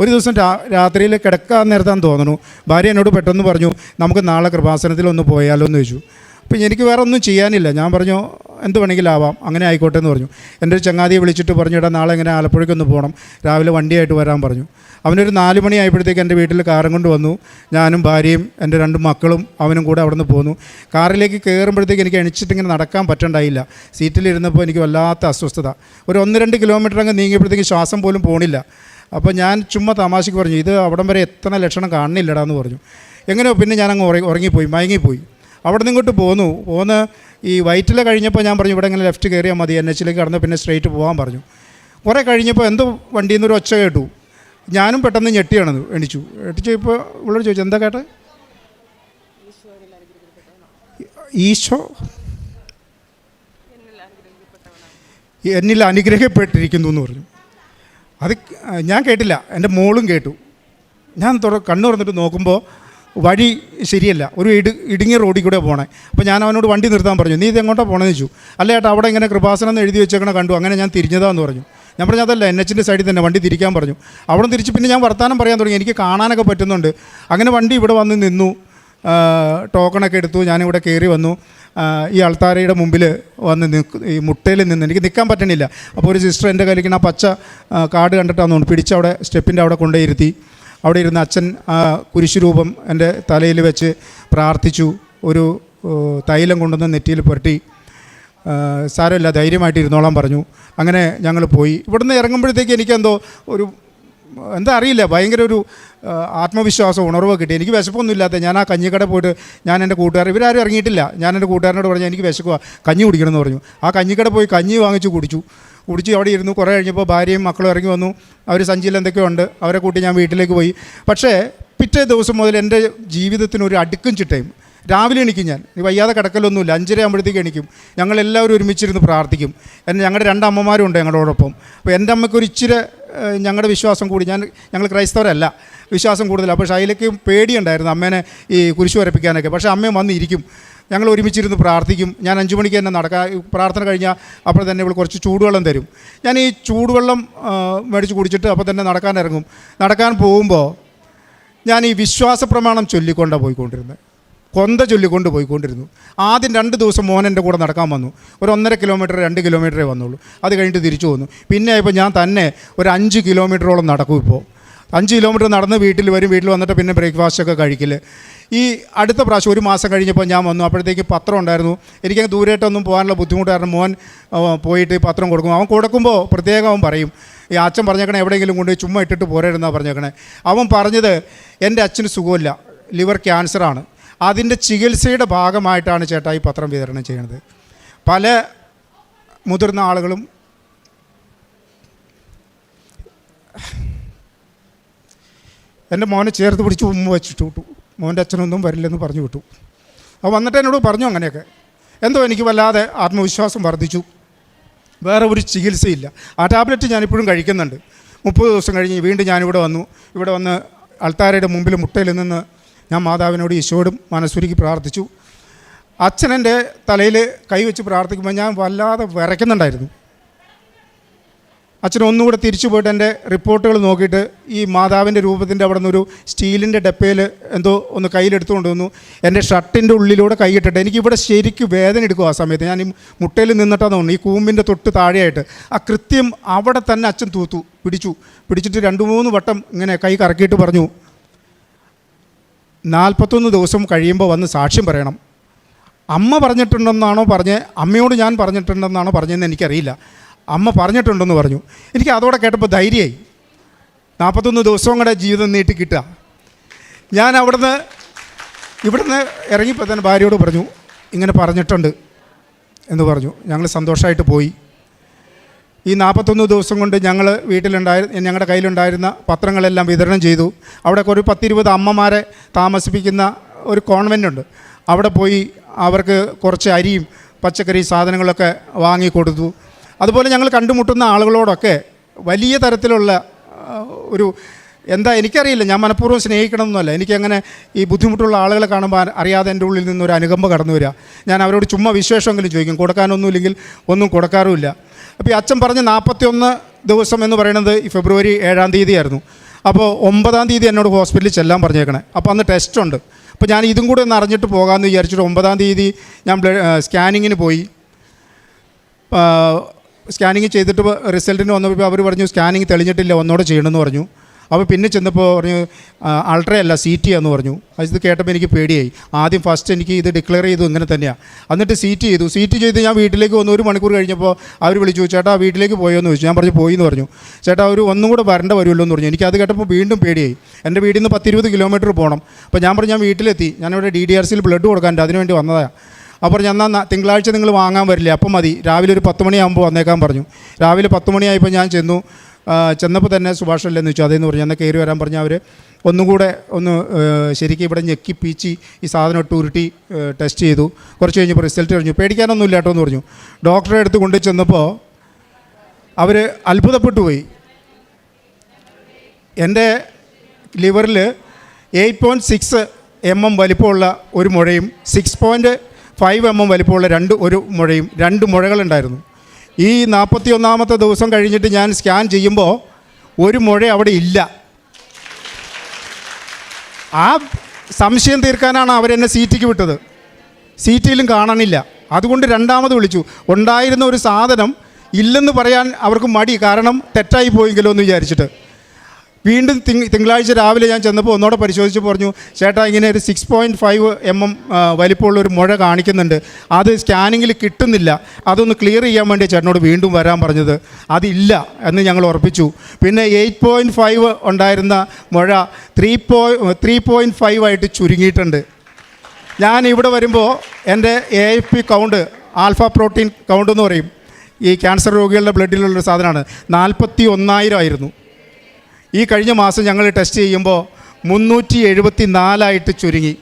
C: ഒരു ദിവസം രാ രാത്രിയിൽ കിടക്കാൻ നേരത്താന്ന് തോന്നുന്നു. ഭാര്യ എന്നോട് പെട്ടെന്ന് പറഞ്ഞു നമുക്ക് നാളെ കൃപാസനത്തിൽ ഒന്ന് പോയാലോ എന്ന് ചോദിച്ചു. അപ്പം എനിക്ക് വേറെ ഒന്നും ചെയ്യാനില്ല. ഞാൻ പറഞ്ഞു എന്ത് വേണമെങ്കിലും ആവാം. അങ്ങനെ ആയിക്കോട്ടെ എന്ന് പറഞ്ഞു. എന്റെ ഒരു ചങ്ങാതിയെ വിളിച്ചിട്ട് പറഞ്ഞു ഇടാ നാളെ ഇങ്ങനെ ആലപ്പുഴയ്ക്കൊന്ന് പോകണം രാവിലെ വണ്ടിയായിട്ട് വരാൻ പറഞ്ഞു. അവനൊരു നാല് മണി ആയപ്പോഴത്തേക്ക് എന്റെ വീട്ടിൽ കാറും കൊണ്ട് വന്നു. ഞാനും ഭാര്യയും എന്റെ രണ്ട് മക്കളും അവനും കൂടെ അവിടെ നിന്ന് പോന്നു. കാറിലേക്ക് കയറുമ്പോഴത്തേക്ക് എനിക്ക് എണിച്ചിട്ട് ഇങ്ങനെ നടക്കാൻ പറ്റണ്ടായില്ല. സീറ്റിലിരുന്നപ്പോൾ എനിക്ക് വല്ലാത്ത അസ്വസ്ഥത. ഒരു ഒന്ന് രണ്ട് കിലോമീറ്റർ അങ്ങ് നീങ്ങിയപ്പോഴത്തേക്ക് ശ്വാസം പോലും പോണില്ല. അപ്പോൾ ഞാൻ ചുമ്മാ തമാശയ്ക്ക് പറഞ്ഞു ഇത് അവിടം വരെ എത്തണ ലക്ഷണം കാണുന്നില്ലടാ എന്ന് പറഞ്ഞു. എങ്ങനെയോ പിന്നെ ഞാൻ അങ്ങ് ഉറങ്ങി ഉറങ്ങിപ്പോയി മയങ്ങിപ്പോയി. അവിടെ നിന്ന് ഇങ്ങോട്ട് പോന്നു. പോന്ന് ഈ വൈറ്റില കഴിഞ്ഞപ്പോൾ ഞാൻ പറഞ്ഞു ഇവിടെ ഇങ്ങനെ ലെഫ്റ്റ് കയറിയാൽ മതി എൻ എച്ചിലേക്ക് കടന്ന് പിന്നെ സ്ട്രെയിറ്റ് പോകാൻ പറഞ്ഞു. കുറേ കഴിഞ്ഞപ്പോൾ എന്തോ വണ്ടിയിൽ നിന്നൊരു ഒച്ച കേട്ടു. ഞാനും പെട്ടെന്ന് ഞെട്ടിയാണത് എണിച്ചു. എണിച്ചു ഇപ്പോൾ ഇവളോട് ചോദിച്ചു എന്താ കേട്ടെ? ഈശോ? എന്നിൽ അനുഗ്രഹിക്കപ്പെട്ടിരിക്കുന്നു എന്ന് പറഞ്ഞു. അത് ഞാൻ കേട്ടില്ല. എന്റെ മോളും കേട്ടു. ഞാൻ തുറ കണ്ണു തുറന്നിട്ട് നോക്കുമ്പോൾ വഴി ശരിയല്ല. ഒരു ഇടു ഇടുങ്ങിയ റോഡിൽ കൂടെ പോണേ. അപ്പോൾ ഞാൻ അവനോട് വണ്ടി നിർത്താൻ പറഞ്ഞു നീ ഇത് എങ്ങോട്ടാ പോണെന്ന് ചോദിച്ചു. അല്ല ചേട്ടാ അവിടെ ഇങ്ങനെ കൃപാസനം എന്ന് എഴുതി വെച്ചേക്കണ കണ്ടു. അങ്ങനെ ഞാൻ തിരിഞ്ഞതാന്ന് പറഞ്ഞു. ഞാൻ പറഞ്ഞു അതല്ല എൻ എച്ചിന്റെ സൈഡിൽ തന്നെ വണ്ടി തിരിക്കാൻ പറഞ്ഞു. അവിടെ തിരിച്ച് പിന്നെ ഞാൻ വർത്തമാനം പറയാൻ തുടങ്ങി. എനിക്ക് കാണാനൊക്കെ പറ്റുന്നുണ്ട്. അങ്ങനെ വണ്ടി ഇവിടെ വന്ന് നിന്നു. ടോക്കണൊക്കെ എടുത്തു ഞാനിവിടെ കയറി വന്നു. ഈ അൾത്താരയുടെ മുമ്പിൽ വന്ന് നിൽക്ക് ഈ മുട്ടയിൽ നിന്ന് എനിക്ക് നിൽക്കാൻ പറ്റണില്ല. അപ്പോൾ ഒരു സിസ്റ്റർ എന്റെ കയ്യിലിരിക്കുന്ന ആ പച്ച കാർഡ് കണ്ടിട്ടാന്ന് തോന്നുന്നു പിടിച്ചവിടെ സ്റ്റെപ്പിന്റെ അവിടെ കൊണ്ടുപോയിരുത്തി. അവിടെ ഇരുന്ന് അച്ഛൻ ആ കുരിശുരൂപം എന്റെ തലയിൽ വെച്ച് പ്രാർത്ഥിച്ചു. ഒരു തൈലം കൊണ്ടുവന്ന് നെറ്റിയിൽ പുരട്ടി. സാരമില്ല ധൈര്യമായിട്ട് ഇരുന്നോളാൻ പറഞ്ഞു. അങ്ങനെ ഞങ്ങൾ പോയി. ഇവിടുന്ന് ഇറങ്ങുമ്പോഴത്തേക്ക് എനിക്കെന്തോ ഒരു എന്താ അറിയില്ല ഭയങ്കര ഒരു ആത്മവിശ്വാസം ഉണർവ് കിട്ടി. എനിക്ക് വിശപ്പൊന്നും ഇല്ലാത്ത ഞാൻ ആ കഞ്ഞിക്കട പോയിട്ട് ഞാൻ എന്റെ കൂട്ടുകാർ ഇവരാരും ഇറങ്ങിയിട്ടില്ല. ഞാൻ എന്റെ കൂട്ടുകാരനോട് പറഞ്ഞു എനിക്ക് വിശക്കുക കഞ്ഞി കുടിക്കണമെന്ന് പറഞ്ഞു. ആ കഞ്ഞിക്കട പോയി കഞ്ഞി വാങ്ങിച്ച് കുടിച്ചു. കുടിച്ച് അവിടെ ഇരുന്നു. കുറേ കഴിഞ്ഞപ്പോൾ ഭാര്യയും മക്കളും ഇറങ്ങി വന്നു. അവർ സഞ്ചിയിൽ എന്തൊക്കെയോ ഉണ്ട്. അവരെ കൂട്ടി ഞാൻ വീട്ടിലേക്ക് പോയി. പക്ഷേ പിറ്റേ ദിവസം മുതൽ എന്റെ ജീവിതത്തിന് ഒരു അടുക്കും ചിട്ടയും. രാവിലെ എണിക്കും ഞാൻ. വയ്യാതെ കിടക്കലൊന്നുമില്ല. അഞ്ചര ആകുമ്പോഴത്തേക്ക് എണിക്കും. ഞങ്ങളെല്ലാവരും ഒരുമിച്ചിരുന്ന് പ്രാർത്ഥിക്കും. ഞങ്ങളുടെ രണ്ട് അമ്മമാരും ഉണ്ട് ഞങ്ങളോടൊപ്പം. അപ്പോൾ എന്റെ അമ്മയ്ക്ക് ഒരു ഇച്ചിരി ഞങ്ങളുടെ വിശ്വാസം കൂടി ഞാൻ ഞങ്ങൾ ക്രൈസ്തവരല്ല വിശ്വാസം കൂടുതലാണ് അപ്പോൾ ഷൈലയ്ക്ക് പേടിയുണ്ടായിരുന്നു അമ്മേനെ ഈ കുരിശു വരപ്പിക്കാനൊക്കെ. പക്ഷേ അമ്മയും വന്നിരിക്കും. ഞങ്ങൾ ഒരുമിച്ചിരുന്ന് പ്രാർത്ഥിക്കും. ഞാൻ അഞ്ച് മണിക്ക് തന്നെ നടക്കാം പ്രാർത്ഥന കഴിഞ്ഞാൽ അപ്പോൾ തന്നെ ഇവൾ കുറച്ച് ചൂടുവെള്ളം തരും. ഞാൻ ഈ ചൂടുവെള്ളം മേടിച്ച് കുടിച്ചിട്ട് അപ്പോൾ തന്നെ നടക്കാൻ ഇറങ്ങും. നടക്കാൻ പോകുമ്പോൾ ഞാൻ ഈ വിശ്വാസ പ്രമാണം ചൊല്ലിക്കൊണ്ടാണ് പോയിക്കൊണ്ടിരുന്നത്. കൊന്ത ചൊല്ലിക്കൊണ്ട് പോയിക്കൊണ്ടിരുന്നു. ആദ്യം രണ്ട് ദിവസം മോൻ എന്റെ കൂടെ നടക്കാൻ വന്നു. ഒരു ഒന്നര കിലോമീറ്റർ രണ്ട് കിലോമീറ്ററേ വന്നുള്ളൂ. അത് കഴിഞ്ഞിട്ട് തിരിച്ചു വന്നു. പിന്നെ ഇപ്പോൾ ഞാൻ തന്നെ ഒരു അഞ്ച് കിലോമീറ്ററോളം നടക്കും ഇപ്പോൾ അഞ്ച് കിലോമീറ്റർ നടന്ന് വീട്ടിൽ വരും. വീട്ടിൽ വന്നിട്ട് പിന്നെ ബ്രേക്ക്ഫാസ്റ്റ് ഒക്കെ കഴിക്കൽ ഈ അടുത്ത പ്രാവശ്യം ഒരു മാസം കഴിഞ്ഞപ്പോൾ ഞാൻ വന്നു. അപ്പോഴത്തേക്ക് പത്രം ഉണ്ടായിരുന്നു. എനിക്ക് ദൂരേട്ടൊന്നും പോകാനുള്ള ബുദ്ധിമുട്ട് കാരണം മോൻ പോയിട്ട് പത്രം കൊടുക്കും. അവൻ കൊടുക്കുമ്പോൾ പ്രത്യേകം അവൻ പറയും. ഈ അച്ഛൻ പറഞ്ഞേക്കണേ എവിടെയെങ്കിലും കൊണ്ട് ചുമ്മാ ഇട്ടിട്ട് പോരായിരുന്നാണ് പറഞ്ഞേക്കണേ. അവൻ പറഞ്ഞത് എന്റെ അച്ഛന് സുഖമില്ല. ലിവർ ക്യാൻസറാണ്. അതിന്റെ ചികിത്സയുടെ ഭാഗമായിട്ടാണ് ചേട്ടാ ഈ പത്രം വിതരണം ചെയ്യുന്നത്. പല മുതിർന്ന ആളുകളും എന്റെ മോനെ ചേർത്ത് പിടിച്ച് ഉമ്മ വെച്ചിട്ട് വിട്ടു. മോന്റെ അച്ഛനൊന്നും വരില്ലെന്ന് പറഞ്ഞു വിട്ടു. അപ്പോൾ വന്നിട്ട് എന്നോട് പറഞ്ഞു അങ്ങനെയൊക്കെ. എന്തോ എനിക്ക് വല്ലാതെ ആത്മവിശ്വാസം വർദ്ധിച്ചു. വേറെ ഒരു ചികിത്സയില്ല. ആ ടാബ്ലറ്റ് ഞാനിപ്പോഴും കഴിക്കുന്നുണ്ട്. മുപ്പത് ദിവസം കഴിഞ്ഞ് വീണ്ടും ഞാനിവിടെ വന്നു. ഇവിടെ വന്ന് അൾത്താരയുടെ മുമ്പിൽ മുട്ടയിൽ നിന്ന് ഞാൻ മാതാവിനോട് ഈശോടും മനസ്സുരുക്കി പ്രാർത്ഥിച്ചു. അച്ഛനെന്റെ തലയിൽ കൈവച്ച് പ്രാർത്ഥിക്കുമ്പോൾ ഞാൻ വല്ലാതെ വിറയ്ക്കുന്നുണ്ടായിരുന്നു. അച്ഛൻ ഒന്നുകൂടെ തിരിച്ചു പോയിട്ട് എന്റെ റിപ്പോർട്ടുകൾ നോക്കിയിട്ട് ഈ മാതാവിന്റെ രൂപത്തിന്റെ അവിടെ നിന്നൊരു സ്റ്റീലിന്റെ ഡപ്പയിൽ എന്തോ ഒന്ന് കയ്യിലെടുത്തുകൊണ്ട് വന്നു. എന്റെ ഷർട്ടിന്റെ ഉള്ളിലൂടെ കൈയിട്ടിട്ട് എനിക്കിവിടെ ശരിക്കും വേദന എടുക്കും ആ സമയത്ത്. ഞാൻ ഈ മുട്ടയിൽ നിന്നിട്ടാണ് തോന്നുന്നു ഈ കൂമ്പിന്റെ തൊട്ട് താഴെയായിട്ട്. ആ കൃത്യം അവിടെ തന്നെ അച്ഛൻ തൂത്തു പിടിച്ചു. പിടിച്ചിട്ട് രണ്ട് മൂന്ന് വട്ടം ഇങ്ങനെ കൈ കറക്കിയിട്ട് പറഞ്ഞു നാൽപ്പത്തൊന്ന് ദിവസം കഴിയുമ്പോൾ വന്ന് സാക്ഷ്യം പറയണം. അമ്മ പറഞ്ഞിട്ടുണ്ടെന്നാണോ പറഞ്ഞ് അമ്മയോട് ഞാൻ പറഞ്ഞിട്ടുണ്ടെന്നാണോ പറഞ്ഞതെന്ന് എനിക്കറിയില്ല. അമ്മ പറഞ്ഞിട്ടുണ്ടെന്ന് പറഞ്ഞു. എനിക്ക് അതോടെ കേട്ടപ്പോൾ ധൈര്യമായി. നാൽപ്പത്തൊന്ന് ദിവസവും കൂടെ ജീവിതം നീട്ടി കിട്ടുക. ഞാൻ അവിടുന്ന് ഇവിടുന്ന് ഇറങ്ങിയപ്പോൾ തന്നെ ഭാര്യയോട് പറഞ്ഞു ഇങ്ങനെ പറഞ്ഞിട്ടുണ്ട് എന്ന് പറഞ്ഞു. ഞങ്ങൾ സന്തോഷമായിട്ട് പോയി. ഈ നാൽപ്പത്തൊന്ന് ദിവസം കൊണ്ട് ഞങ്ങൾ വീട്ടിലുണ്ടായി ഞങ്ങളുടെ കയ്യിലുണ്ടായിരുന്ന പത്രങ്ങളെല്ലാം വിതരണം ചെയ്തു. അവിടെ ഒരു പത്തിരുപത് അമ്മമാരെ താമസിപ്പിക്കുന്ന ഒരു കോൺവെന്റ് ഉണ്ട് അവിടെ പോയി അവർക്ക് കുറച്ച് അരിയും പച്ചക്കറി സാധനങ്ങളൊക്കെ വാങ്ങിക്കൊടുത്തു അതുപോലെ ഞങ്ങൾ കണ്ടുമുട്ടുന്ന ആളുകളോടൊക്കെ വലിയ തരത്തിലുള്ള ഒരു എന്താ എനിക്കറിയില്ല. ഞാൻ മനഃപൂർവം സ്നേഹിക്കണമെന്നല്ല. എനിക്കങ്ങനെ ഈ ബുദ്ധിമുട്ടുള്ള ആളുകളെ കാണുമ്പോൾ അറിയാതെ എന്റെ ഉള്ളിൽ നിന്നൊരു അനുകമ്പ കടന്നു വരിക ഞാൻ അവരോട് ചുമ്മാ വിശേഷമെങ്കിലും ചോദിക്കും. കൊടുക്കാനൊന്നുമില്ലെങ്കിൽ ഒന്നും കൊടുക്കാറുമില്ല. അപ്പോൾ ഈ അച്ഛൻ പറഞ്ഞ നാൽപ്പത്തി ഒന്ന് ദിവസം എന്ന് പറയുന്നത് ഈ ഫെബ്രുവരി ഏഴാം തീയതി ആയിരുന്നു അപ്പോൾ ഒമ്പതാം തീയതി എന്നോട് ഹോസ്പിറ്റലിൽ ചെല്ലാൻ പറഞ്ഞേക്കണേ. അപ്പോൾ അന്ന് ടെസ്റ്റ് ഉണ്ട്. അപ്പോൾ ഞാൻ ഇതും കൂടെ ഒന്ന് അറിഞ്ഞിട്ട് പോകാമെന്ന് വിചാരിച്ചിട്ട് ഒമ്പതാം തീയതി ഞാൻ സ്കാനിങ്ങിന് പോയി. സ്കാനിങ് ചെയ്തിട്ട് റിസൾട്ടിന് വന്നപ്പോൾ അവർ പറഞ്ഞു സ്കാനിങ് തെളിഞ്ഞിട്ടില്ല ഒന്നോടെ ചെയ്യണമെന്ന് പറഞ്ഞു. അപ്പോൾ പിന്നെ ചെന്നപ്പോൾ പറഞ്ഞു അൾട്ര അല്ല സി ടി എന്ന് പറഞ്ഞു. അത് കേട്ടപ്പോൾ എനിക്ക് പേടിയായി. ആദ്യം ഫസ്റ്റ് എനിക്ക് ഇത് ഡിക്ലെയർ ചെയ്തു ഇങ്ങനെ തന്നെയാണ് എന്നിട്ട് സി ടി ചെയ്തു. സി ടി ചെയ്ത് ഞാൻ വീട്ടിലേക്ക് വന്നു. ഒരു മണിക്കൂർ കഴിഞ്ഞപ്പോൾ അവർ വിളിച്ചു ചേട്ടാ വീട്ടിലേക്ക് പോയോ? എന്ന് ചോദിച്ചു. ഞാൻ പറഞ്ഞു പോയി എന്ന് പറഞ്ഞു. ചേട്ടാ ഒരു ഒന്നും കൂടെ വരേണ്ട വരുമല്ലോ എന്ന് പറഞ്ഞു. എനിക്ക് അത് കേട്ടപ്പോൾ വീണ്ടും പേടിയായി. എന്റെ വീട്ടിൽ നിന്ന് പത്തിരുപത് കിലോമീറ്റർ പോകണം അപ്പോൾ ഞാൻ പറഞ്ഞു ഞാൻ വീട്ടിലെത്തി. ഞാനിവിടെ ഡി ഡി ആർ സിയിൽ ബ്ലഡ് കൊടുക്കാനുണ്ട്. അതിന് വേണ്ടി വന്നതാണ് അപ്പോൾ പറഞ്ഞു എന്നാൽ തിങ്കളാഴ്ച നിങ്ങൾ വാങ്ങാൻ വരില്ലേ? അപ്പം മതി. രാവിലെ ഒരു പത്ത് മണിയാകുമ്പോൾ വന്നേക്കാൻ പറഞ്ഞു. രാവിലെ പത്ത് മണിയായപ്പോൾ ഞാൻ ചെന്നു. ചെന്നപ്പോൾ തന്നെ സുഭാഷ് അല്ലെന്ന് വെച്ചു അതേന്ന് പറഞ്ഞു. എന്നാൽ കയറി വരാൻ പറഞ്ഞാൽ അവർ ഒന്നുകൂടെ ഒന്ന് ശരിക്കും ഇവിടെ ഞെക്കി പീച്ചി ഈ സാധനം ഇട്ട് ഉരുട്ടി ടെസ്റ്റ് ചെയ്തു. കുറച്ച് കഴിഞ്ഞപ്പോൾ റിസൾട്ട് കഴിഞ്ഞു. പേടിക്കാനൊന്നും ഇല്ലാട്ടോ എന്ന് പറഞ്ഞു. ഡോക്ടറെ അടുത്ത് കൊണ്ടു ചെന്നപ്പോൾ അവർ അത്ഭുതപ്പെട്ടു പോയി. എന്റെ ലിവറിൽ eight point six M M വലിപ്പമുള്ള ഒരു മുഴയും six point five M M വലിപ്പമുള്ള രണ്ട് ഒരു മുഴയും രണ്ട് മുഴകളുണ്ടായിരുന്നു. ഈ നാൽപ്പത്തി ഒന്നാമത്തെ ദിവസം കഴിഞ്ഞിട്ട് ഞാൻ സ്കാൻ ചെയ്യുമ്പോൾ ഒരു മുഴ അവിടെ ഇല്ല. ആ സംശയം തീർക്കാനാണ് അവരെന്നെ സീറ്റിക്ക് വിട്ടത്. സീറ്റിലും കാണാനില്ല. അതുകൊണ്ട് രണ്ടാമത് വിളിച്ചു. ഉണ്ടായിരുന്ന ഒരു സാധനം ഇല്ലെന്ന് പറയാൻ അവർക്ക് മടി. കാരണം തെറ്റായി പോയെങ്കിലോ എന്ന് വിചാരിച്ചിട്ട്. വീണ്ടും തിങ് തിങ്കളാഴ്ച രാവിലെ ഞാൻ ചെന്നപ്പോൾ ഒന്നോടെ പരിശോധിച്ച് പറഞ്ഞു ചേട്ടാ ഇങ്ങനെ ഒരു six point five M M വലിപ്പമുള്ള ഒരു മുഴ കാണിക്കുന്നുണ്ട്. അത് സ്കാനിങ്ങിൽ കിട്ടുന്നില്ല. അതൊന്ന് ക്ലിയർ ചെയ്യാൻ വേണ്ടി ചേട്ടനോട് വീണ്ടും വരാൻ പറഞ്ഞത്. അതില്ല എന്ന് ഞങ്ങൾ ഉറപ്പിച്ചു. പിന്നെ എയ്റ്റ് പോയിന്റ് ഫൈവ് ഉണ്ടായിരുന്ന മുഴ ത്രീ പോയി ത്രീ പോയിന്റ് ഫൈവ് ആയിട്ട് ചുരുങ്ങിയിട്ടുണ്ട്. ഞാൻ ഇവിടെ വരുമ്പോൾ എന്റെ A F P count alpha protein count എന്ന് പറയും. ഈ ക്യാൻസർ രോഗികളുടെ ബ്ലഡിലുള്ളൊരു സാധനമാണ്. നാൽപ്പത്തി ഒന്നായിരം ആയിരുന്നു. ഈ കഴിഞ്ഞ മാസം ഞങ്ങൾ ടെസ്റ്റ് ചെയ്യുമ്പോൾ മുന്നൂറ്റി എഴുപത്തി നാലായിട്ട് ചുരുങ്ങി.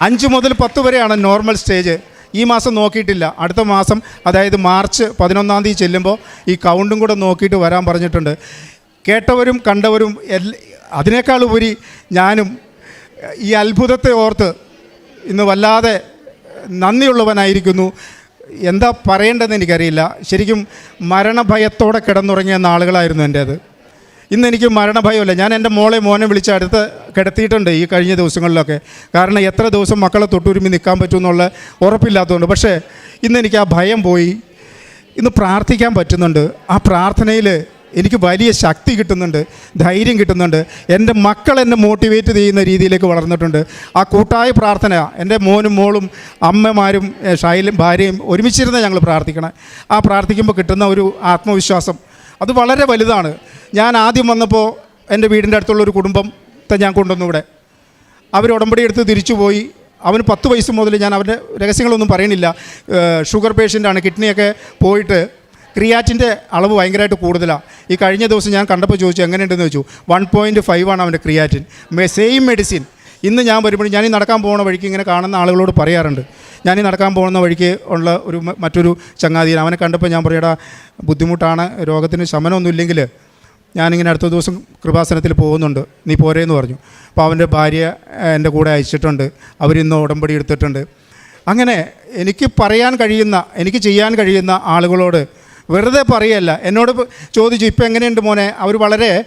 C: അഞ്ച് മുതൽ പത്ത് വരെയാണ് നോർമൽ സ്റ്റേജ്. ഈ മാസം നോക്കിയിട്ടില്ല. അടുത്ത മാസം അതായത് മാർച്ച് പതിനൊന്നാം തീയതി ചെല്ലുമ്പോൾ ഈ കൗണ്ടും കൂടെ നോക്കിയിട്ട് വരാൻ പറഞ്ഞിട്ടുണ്ട്. കേട്ടവരും കണ്ടവരും അതിനേക്കാൾ ഉപരി ഞാനും ഈ അത്ഭുതത്തെ ഓർത്ത് ഇന്ന് വല്ലാതെ നന്ദിയുള്ളവനായിരിക്കുന്നു. എന്താ പറയേണ്ടതെന്ന് എനിക്കറിയില്ല. ശരിക്കും മരണഭയത്തോടെ കിടന്നുറങ്ങിയ നാളുകളായിരുന്നു എന്റേത്. ഇന്ന് എനിക്ക് മരണഭയമില്ല. ഞാൻ എന്റെ മോളെ മോനെ വിളിച്ച് അടുത്ത് കിടത്തിയിട്ടുണ്ട് ഈ കഴിഞ്ഞ ദിവസങ്ങളിലൊക്കെ. കാരണം എത്ര ദിവസം മക്കളെ തൊട്ടുരുമി നിൽക്കാൻ പറ്റുമെന്നുള്ള ഉറപ്പില്ലാത്തതുകൊണ്ട്. പക്ഷേ ഇന്ന് എനിക്ക് ആ ഭയം പോയി. ഇന്ന് പ്രാർത്ഥിക്കാൻ പറ്റുന്നുണ്ട്. ആ പ്രാർത്ഥനയിൽ എനിക്ക് വലിയ ശക്തി കിട്ടുന്നുണ്ട് ധൈര്യം കിട്ടുന്നുണ്ട്. എന്റെ മക്കൾ എന്നെ മോട്ടിവേറ്റ് ചെയ്യുന്ന രീതിയിലേക്ക് വളർന്നിട്ടുണ്ട്. ആ കൂട്ടായ പ്രാർത്ഥന എന്റെ മോനും മോളും അമ്മമാരും ഷൈലും ഭാര്യയും ഒരുമിച്ചിരുന്ന ഞങ്ങൾ പ്രാർത്ഥിക്കണം. ആ പ്രാർത്ഥിക്കുമ്പോൾ കിട്ടുന്ന ഒരു ആത്മവിശ്വാസം അത് വളരെ വലുതാണ്. ഞാൻ ആദ്യം വന്നപ്പോൾ എന്റെ വീടിന്റെ അടുത്തുള്ള ഒരു കുടുംബത്തെ ഞാൻ കൊണ്ടുവന്നു ഇവിടെ. അവർ ഉടമ്പടി എടുത്ത് തിരിച്ചു പോയി. അവന് പത്ത് വയസ്സ് മുതൽ ഞാൻ അവന്റെ രഹസ്യങ്ങളൊന്നും പറയണില്ല ഷുഗർ പേഷ്യന്റാണ്. കിഡ്നിയൊക്കെ പോയിട്ട് ക്രിയാറ്റിന്റെ അളവ് ഭയങ്കരമായിട്ട് കൂടുതലാണ് ഈ കഴിഞ്ഞ ദിവസം ഞാൻ കണ്ടപ്പോൾ ചോദിച്ചു എങ്ങനെയുണ്ടെന്ന് ചോദിച്ചു? വൺ പോയിന്റ് ഫൈവ് ആണ് അവന്റെ ക്രിയാറ്റിൻ. സെയിം മെഡിസിൻ ഇന്ന് ഞാൻ വരുമ്പോൾ ഞാൻ ഈ നടക്കാൻ പോകുന്ന വഴിക്ക് ഇങ്ങനെ കാണുന്ന ആളുകളോട് പറയാറുണ്ട്. ഞാൻ ഈ നടക്കാൻ പോകുന്ന വഴിക്ക് ഉള്ള ഒരു മറ്റൊരു ചങ്ങാതിയാണ്. അവനെ കണ്ടപ്പോൾ ഞാൻ പറയടാ ബുദ്ധിമുട്ടാണ്. രോഗത്തിന് ശമനമൊന്നുമില്ലെങ്കിൽ ഞാനിങ്ങനെ അടുത്ത ദിവസം കൃപാസനത്തിൽ പോകുന്നുണ്ട്. നീ പോരേന്ന് പറഞ്ഞു. അപ്പോൾ അവന്റെ ഭാര്യ എന്റെ കൂടെ അയച്ചിട്ടുണ്ട്. അവരിന്ന് ഉടമ്പടി എടുത്തിട്ടുണ്ട്. അങ്ങനെ എനിക്ക് പറയാൻ കഴിയുന്ന എനിക്ക് ചെയ്യാൻ കഴിയുന്ന ആളുകളോട് വെറുതെ പറയല്ല. എന്നോട് ചോദിച്ചു ഇപ്പം എങ്ങനെയുണ്ട് മോനെ? അവർ വളരെ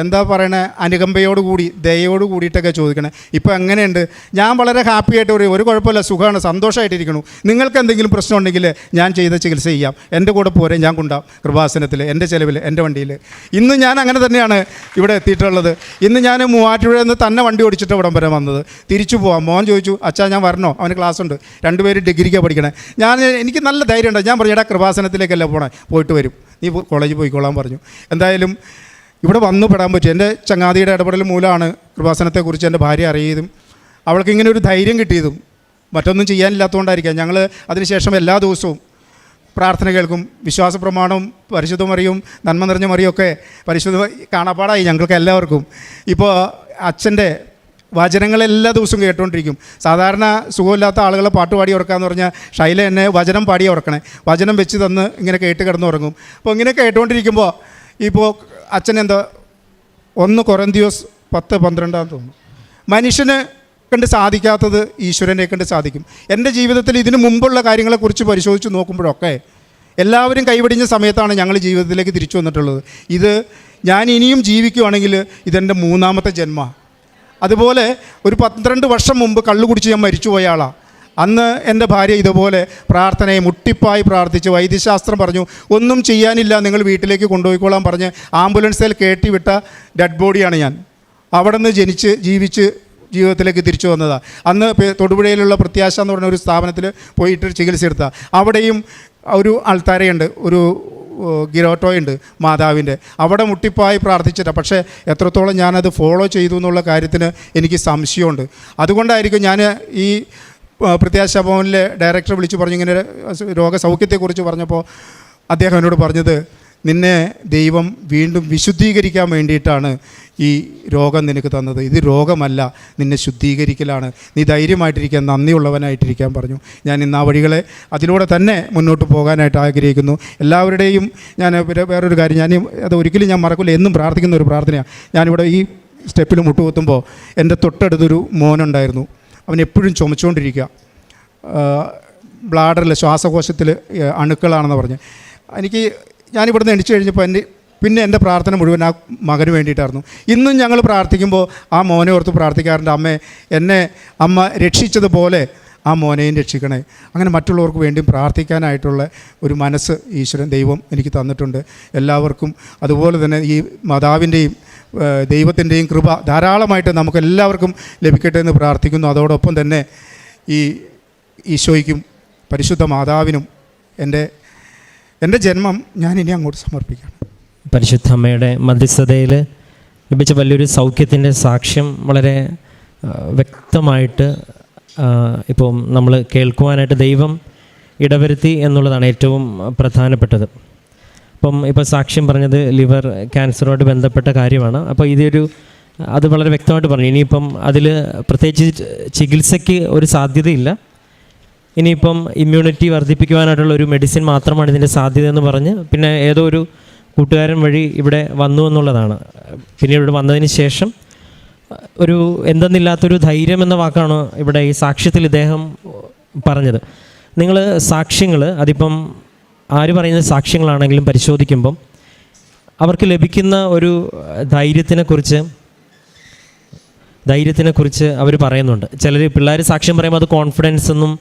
C: എന്താ പറയണേ? അനുകമ്പയോട് കൂടി ദയോട് കൂടിയിട്ടൊക്കെ ചോദിക്കണേ. ഇപ്പോൾ എങ്ങനെയുണ്ട്? ഞാൻ വളരെ ഹാപ്പി ആയിട്ട് പറയും ഒരു കുഴപ്പമില്ല സുഖമാണ് സന്തോഷമായിട്ടിരിക്കണു നിങ്ങൾക്ക് എന്തെങ്കിലും പ്രശ്നം ഉണ്ടെങ്കിൽ ഞാൻ ചെയ്ത ചികിത്സ ചെയ്യാം. എന്റെ കൂടെ പോരെ ഞാൻ കൊണ്ടാവും കൃപാസനത്തിൽ എന്റെ ചിലവിൽ എന്റെ വണ്ടിയിൽ. ഇന്ന് ഞാൻ അങ്ങനെ തന്നെയാണ് ഇവിടെ എത്തിയിട്ടുള്ളത്. ഇന്ന് ഞാൻ മൂവാറ്റുപുഴയിൽ നിന്ന് തന്നെ വണ്ടി ഓടിച്ചിട്ട് ഇവിടം വരെ വന്നത്. തിരിച്ചു പോവാം. മോൻ ചോദിച്ചു അച്ഛാ ഞാൻ വരണോ? അവന് ക്ലാസ് ഉണ്ട്. രണ്ടുപേര് ഡിഗ്രിക്കാണ് പഠിക്കണേ. ഞാൻ എനിക്ക് നല്ല ധൈര്യമുണ്ട്. ഞാൻ പറഞ്ഞു എടാ കൃപാസനത്തിലേക്കല്ല പോണേ? പോയിട്ട് വരും. നീ കോളേജിൽ പോയിക്കോളാൻ പറഞ്ഞു. എന്തായാലും ഇവിടെ വന്നു പെടാൻ പറ്റും. എന്റെ ചങ്ങാതിയുടെ ഇടപെടൽ മൂലമാണ് കൃപാസനത്തെക്കുറിച്ച് എന്റെ ഭാര്യ അറിയതും അവൾക്ക് ഇങ്ങനെ ഒരു ധൈര്യം കിട്ടിയതും. മറ്റൊന്നും ചെയ്യാനില്ലാത്തതുകൊണ്ടായിരിക്കാം. ഞങ്ങൾ അതിനുശേഷം എല്ലാ ദിവസവും പ്രാർത്ഥന കേൾക്കും. വിശ്വാസ പ്രമാണവും പരിശുദ്ധ മറിയും നന്മ നിറഞ്ഞ മറിയൊക്കെ പരിശുദ്ധ കാണാപ്പാടായി ഞങ്ങൾക്ക് എല്ലാവർക്കും. ഇപ്പോൾ അച്ഛന്റെ വചനങ്ങൾ എല്ലാ ദിവസവും കേട്ടുകൊണ്ടിരിക്കും. സാധാരണ സുഖമില്ലാത്ത ആളുകളെ പാട്ട് പാടി ഉറക്കാന്ന് പറഞ്ഞാൽ ഷൈല എന്നെ വചനം പാടി ഉറക്കണേ. വചനം വെച്ച് തന്ന് ഇങ്ങനെ കേട്ട് കിടന്നുറങ്ങും. അപ്പോൾ ഇങ്ങനെ കേട്ടുകൊണ്ടിരിക്കുമ്പോൾ ഇപ്പോൾ അച്ഛൻ എന്താ ഒന്ന് കൊറന്തിയോസ് പത്ത് പന്ത്രണ്ടാന്ന് തോന്നുന്നു. മനുഷ്യന് കണ്ട് സാധിക്കാത്തത് ഈശ്വരനെ കണ്ട് സാധിക്കും. എന്റെ ജീവിതത്തിൽ ഇതിനു മുമ്പുള്ള കാര്യങ്ങളെക്കുറിച്ച് പരിശോധിച്ച് നോക്കുമ്പോഴൊക്കെ എല്ലാവരും കൈവടിഞ്ഞ സമയത്താണ് ഞങ്ങൾ ജീവിതത്തിലേക്ക് തിരിച്ചു വന്നിട്ടുള്ളത്. ഇത് ഞാൻ ഇനിയും ജീവിക്കുവാണെങ്കിൽ ഇതെന്റെ മൂന്നാമത്തെ ജന്മ. അതുപോലെ ഒരു പന്ത്രണ്ട് വർഷം മുമ്പ് കള്ളു കുടിച്ച് ഞാൻ മരിച്ചുപോയ ആളാണ് അന്ന് എന്റെ ഭാര്യ ഇതുപോലെ പ്രാർത്ഥനയെ മുട്ടിപ്പായി പ്രാർത്ഥിച്ച്. വൈദ്യശാസ്ത്രം പറഞ്ഞു ഒന്നും ചെയ്യാനില്ല നിങ്ങൾ വീട്ടിലേക്ക് കൊണ്ടുപോയിക്കോളാൻ പറഞ്ഞ് ആംബുലൻസിൽ കയറ്റിവിട്ട ഡെഡ് ബോഡിയാണ് ഞാൻ. അവിടെ നിന്ന് ജനിച്ച് ജീവിച്ച് ജീവിതത്തിലേക്ക് തിരിച്ചു വന്നതാണ് അന്ന് തൊടുപുഴയിലുള്ള പ്രത്യാശ എന്ന് പറഞ്ഞ ഒരു സ്ഥാപനത്തിൽ പോയിട്ട് ചികിത്സ എടുത്ത. അവിടെയും ഒരു ആൾത്താരയുണ്ട് ഒരു ഗിരോട്ടോയുണ്ട് മാതാവിന്റെ. അവിടെ മുട്ടിപ്പായി പ്രാർത്ഥിച്ചിട്ട്. പക്ഷേ എത്രത്തോളം ഞാനത് ഫോളോ ചെയ്തു എന്നുള്ള കാര്യത്തിന് എനിക്ക് സംശയമുണ്ട്. അതുകൊണ്ടായിരിക്കും ഞാൻ ഈ പ്രത്യാശ ഭവനിലെ ഡയറക്ടർ വിളിച്ചു പറഞ്ഞു ഇങ്ങനെ രോഗസൗഖ്യത്തെക്കുറിച്ച് പറഞ്ഞപ്പോൾ അദ്ദേഹം എന്നോട് പറഞ്ഞത് നിന്നെ ദൈവം വീണ്ടും വിശുദ്ധീകരിക്കാൻ വേണ്ടിയിട്ടാണ് ഈ രോഗം നിനക്ക് തന്നത്. ഇത് രോഗമല്ല നിന്നെ ശുദ്ധീകരിക്കലാണ്. നീ ധൈര്യമായിട്ടിരിക്കാൻ നന്ദിയുള്ളവനായിട്ടിരിക്കാൻ പറഞ്ഞു. ഞാൻ ഇന്ന് ആ വഴികളെ അതിലൂടെ തന്നെ മുന്നോട്ട് പോകാനായിട്ട് ആഗ്രഹിക്കുന്നു. എല്ലാവരുടെയും ഞാൻ വേറൊരു കാര്യം ഞാൻ അത് ഒരിക്കലും ഞാൻ മറക്കില്ല എന്നും പ്രാർത്ഥിക്കുന്ന ഒരു പ്രാർത്ഥനയാണ്. ഞാനിവിടെ ഈ സ്റ്റെപ്പിൽ മുട്ടുകുത്തുമ്പോൾ എന്റെ തൊട്ടടുത്തൊരു മോനുണ്ടായിരുന്നു. അവൻ എപ്പോഴും ചുമച്ചുകൊണ്ടിരിക്കുക. ബ്ലാഡറിൽ ശ്വാസകോശത്തിൽ അണുക്കളാണെന്ന് പറഞ്ഞ്. എനിക്ക് ഞാനിവിടുന്ന് എണിച്ചു കഴിഞ്ഞപ്പോൾ എന്റെ പിന്നെ എന്റെ പ്രാർത്ഥന മുഴുവൻ ആ മകന് വേണ്ടിയിട്ടായിരുന്നു. ഇന്നും ഞങ്ങൾ പ്രാർത്ഥിക്കുമ്പോൾ ആ മോനെ ഓർത്ത് പ്രാർത്ഥിക്കാറുണ്ട് അമ്മേ എന്നെ അമ്മ രക്ഷിച്ചതുപോലെ ആ മോനെയും രക്ഷിക്കണേ. അങ്ങനെ മറ്റുള്ളവർക്ക് വേണ്ടിയും പ്രാർത്ഥിക്കാനായിട്ടുള്ള ഒരു മനസ്സ് ഈശ്വരൻ ദൈവം എനിക്ക് തന്നിട്ടുണ്ട്. എല്ലാവർക്കും അതുപോലെ തന്നെ ഈ മാതാവിന്റെയും ദൈവത്തിന്റെയും കൃപ ധാരാളമായിട്ട് നമുക്ക് എല്ലാവർക്കും ലഭിക്കട്ടെ എന്ന് പ്രാർത്ഥിക്കുന്നു. അതോടൊപ്പം തന്നെ ഈ ഈശോയ്ക്കും പരിശുദ്ധ മാതാവിനും എന്റെ എന്റെ ജന്മം ഞാൻ ഇനി അങ്ങോട്ട് സമർപ്പിക്കണം
D: പരിശുദ്ധ അമ്മയുടെ മധ്യസ്ഥതയിൽ ലഭിച്ച വലിയൊരു സൗഖ്യത്തിന്റെ സാക്ഷ്യം വളരെ വ്യക്തമായിട്ട് ഇപ്പം നമ്മൾ കേൾക്കുവാനായിട്ട് ദൈവം ഇടവരുത്തി എന്നുള്ളതാണ് ഏറ്റവും പ്രധാനപ്പെട്ടത്. അപ്പം ഇപ്പോൾ സാക്ഷ്യം പറഞ്ഞത് ലിവർ ക്യാൻസറുമായിട്ട് ബന്ധപ്പെട്ട കാര്യമാണ്. അപ്പോൾ ഇതൊരു അത് വളരെ വ്യക്തമായിട്ട് പറഞ്ഞു. ഇനിയിപ്പം അതിൽ പ്രത്യേകിച്ച് ചികിത്സയ്ക്ക് ഒരു സാധ്യതയില്ല. ഇനിയിപ്പം ഇമ്മ്യൂണിറ്റി വർദ്ധിപ്പിക്കുവാനായിട്ടുള്ള ഒരു മെഡിസിൻ മാത്രമാണ് ഇതിന്റെ സാധ്യത എന്ന് പറഞ്ഞ് പിന്നെ ഏതോ ഒരു കൂട്ടുകാരൻ വഴി ഇവിടെ വന്നു എന്നുള്ളതാണ്. പിന്നെ ഇവിടെ വന്നതിന് ശേഷം ഒരു എന്തെന്നില്ലാത്തൊരു ധൈര്യം എന്ന വാക്കാണ് ഇവിടെ ഈ സാക്ഷ്യത്തിൽ ഇദ്ദേഹം പറഞ്ഞത്. നിങ്ങൾ സാക്ഷ്യങ്ങൾ അതിപ്പം ആര് പറയുന്ന സാക്ഷ്യങ്ങളാണെങ്കിലും പരിശോധിക്കുമ്പം അവർക്ക് ലഭിക്കുന്ന ഒരു ധൈര്യത്തിനെക്കുറിച്ച് ധൈര്യത്തിനെക്കുറിച്ച് അവർ പറയുന്നുണ്ട്. ചിലർ പിള്ളേർ സാക്ഷ്യം പറയുമ്പോൾ അത് കോൺഫിഡൻസ് എന്നും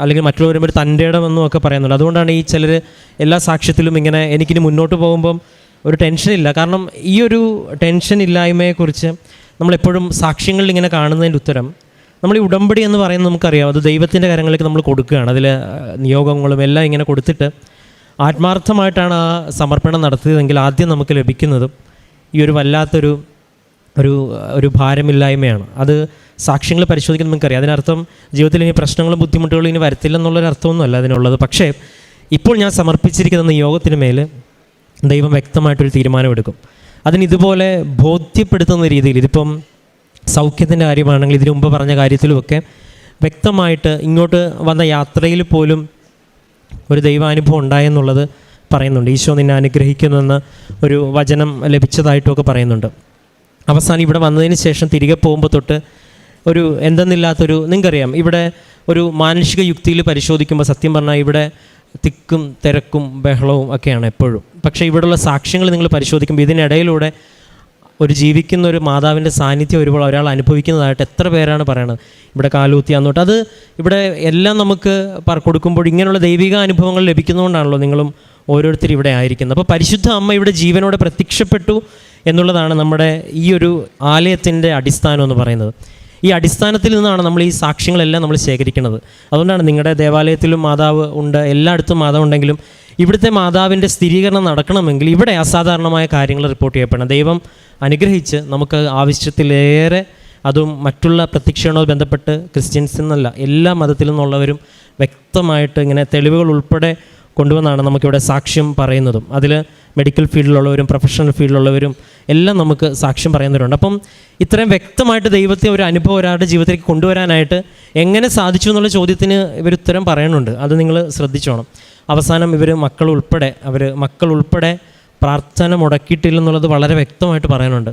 D: അല്ലെങ്കിൽ മറ്റുള്ളവർ ഒരു തന്റെ ഇടമെന്നും ഒക്കെ പറയുന്നുണ്ട്. അതുകൊണ്ടാണ് ഈ ചിലർ എല്ലാ സാക്ഷ്യത്തിലും ഇങ്ങനെ എനിക്കിനി മുന്നോട്ട് പോകുമ്പം ഒരു ടെൻഷനില്ല കാരണം ഈ ഒരു ടെൻഷൻ ഇല്ലായ്മയെക്കുറിച്ച് നമ്മളെപ്പോഴും സാക്ഷ്യങ്ങളിൽ ഇങ്ങനെ കാണുന്നതിന്റെ ഉത്തരം നമ്മൾ ഈ ഉടമ്പടി എന്ന് പറയുന്നത് നമുക്കറിയാം. അത് ദൈവത്തിന്റെ കാര്യങ്ങളിലേക്ക് നമ്മൾ കൊടുക്കുകയാണ്. അതിൽ നിയോഗങ്ങളും എല്ലാം ഇങ്ങനെ കൊടുത്തിട്ട് ആത്മാർത്ഥമായിട്ടാണ് ആ സമർപ്പണം നടത്തിയതെങ്കിൽ ആദ്യം നമുക്ക് ലഭിക്കുന്നതും ഈ ഒരു വല്ലാത്തൊരു ഒരു ഒരു ഭാരമില്ലായ്മയാണ്. അത് സാക്ഷ്യങ്ങൾ പരിശോധിക്കുന്ന നമുക്കറിയാം. അതിനർത്ഥം ജീവിതത്തിൽ ഇനി പ്രശ്നങ്ങളും ബുദ്ധിമുട്ടുകളും ഇനി വരത്തില്ല എന്നുള്ളൊരു അർത്ഥമൊന്നുമല്ല അതിനുള്ളത്. പക്ഷേ ഇപ്പോൾ ഞാൻ സമർപ്പിച്ചിരിക്കുന്ന നിയോഗത്തിന് മേൽ ദൈവം വ്യക്തമായിട്ടൊരു തീരുമാനമെടുക്കും. അതിന് ഇതുപോലെ ബോധ്യപ്പെടുത്തുന്ന രീതിയിൽ ഇതിപ്പം സൗഖ്യത്തിന്റെ കാര്യമാണെങ്കിൽ ഇതിനു മുമ്പ് പറഞ്ഞ കാര്യത്തിലുമൊക്കെ വ്യക്തമായിട്ട് ഇങ്ങോട്ട് വന്ന യാത്രയിൽ പോലും ഒരു ദൈവാനുഭവം ഉണ്ടായെന്നുള്ളത് പറയുന്നുണ്ട്. ഈശോ നിന്നെ അനുഗ്രഹിക്കുന്നുവെന്ന് ഒരു വചനം ലഭിച്ചതായിട്ടൊക്കെ പറയുന്നുണ്ട്. അവസാനം ഇവിടെ വന്നതിന് ശേഷം തിരികെ പോകുമ്പോൾ തൊട്ട് ഒരു എന്തെന്നില്ലാത്തൊരു നിങ്ങൾക്കറിയാം ഇവിടെ ഒരു മാനുഷിക യുക്തിയിൽ പരിശോധിക്കുമ്പോൾ സത്യം പറഞ്ഞാൽ ഇവിടെ തിക്കും തിരക്കും ബഹളവും ഒക്കെയാണ് എപ്പോഴും. പക്ഷേ ഇവിടെയുള്ള സാക്ഷ്യങ്ങൾ നിങ്ങൾ പരിശോധിക്കുമ്പോൾ ഇതിനിടയിലൂടെ ഒരു ജീവിക്കുന്ന ഒരു മാതാവിന്റെ സാന്നിധ്യം ഒരുപാട് ഒരാൾ അനുഭവിക്കുന്നതായിട്ട് എത്ര പേരാണ് പറയണത്? ഇവിടെ കാലൂത്തി അന്നോട്ട്. അത് ഇവിടെ എല്ലാം നമുക്ക് കൊടുക്കുമ്പോൾ ഇങ്ങനെയുള്ള ദൈവിക അനുഭവങ്ങൾ ലഭിക്കുന്നതുകൊണ്ടാണല്ലോ നിങ്ങളും ഓരോരുത്തർ ഇവിടെ ആയിരിക്കുന്നത്. അപ്പോൾ പരിശുദ്ധ അമ്മ ഇവിടെ ജീവനോടെ പ്രത്യക്ഷപ്പെട്ടു എന്നുള്ളതാണ് നമ്മുടെ ഈ ഒരു ആലയത്തിന്റെ അടിസ്ഥാനം എന്ന് പറയുന്നത്. ഈ അടിസ്ഥാനത്തിൽ നിന്നാണ് നമ്മൾ ഈ സാക്ഷ്യങ്ങളെല്ലാം നമ്മൾ ശേഖരിക്കുന്നത്. അതുകൊണ്ടാണ് നിങ്ങളുടെ ദേവാലയത്തിലും മാതാവ് ഉണ്ട് എല്ലായിടത്തും മാതാവ് ഉണ്ടെങ്കിലും ഇവിടുത്തെ മാതാവിന്റെ സ്ഥിരീകരണം നടക്കണമെങ്കിൽ ഇവിടെ അസാധാരണമായ കാര്യങ്ങൾ റിപ്പോർട്ട് ചെയ്യപ്പെടണം. ദൈവം അനുഗ്രഹിച്ച് നമുക്ക് ആവശ്യത്തിലേറെ അതും മറ്റുള്ള പ്രത്യക്ഷണവുമായി ബന്ധപ്പെട്ട് ക്രിസ്ത്യൻസ് എന്നല്ല എല്ലാ മതത്തിൽ നിന്നുള്ളവരും വ്യക്തമായിട്ട് ഇങ്ങനെ തെളിവുകൾ ഉൾപ്പെടെ കൊണ്ടുവന്നാണ് നമുക്കിവിടെ സാക്ഷ്യം പറയുന്നതും. അതിൽ മെഡിക്കൽ ഫീൽഡിലുള്ളവരും പ്രൊഫഷണൽ ഫീൽഡിലുള്ളവരും എല്ലാം നമുക്ക് സാക്ഷ്യം പറയുന്നവരുണ്ട്. അപ്പം ഇത്രയും വ്യക്തമായിട്ട് ദൈവത്തെ ഒരു അനുഭവം ഒരാളുടെ ജീവിതത്തിലേക്ക് കൊണ്ടുവരാനായിട്ട് എങ്ങനെ സാധിച്ചു എന്നുള്ള ചോദ്യത്തിന് ഇവർ ഉത്തരം പറയണുണ്ട്. അത് നിങ്ങൾ ശ്രദ്ധിച്ചോണം. അവസാനം ഇവർ മക്കൾ ഉൾപ്പെടെ അവർ മക്കൾ ഉൾപ്പെടെ പ്രാർത്ഥന മുടക്കിയിട്ടില്ലെന്നുള്ളത് വളരെ വ്യക്തമായിട്ട് പറയുന്നുണ്ട്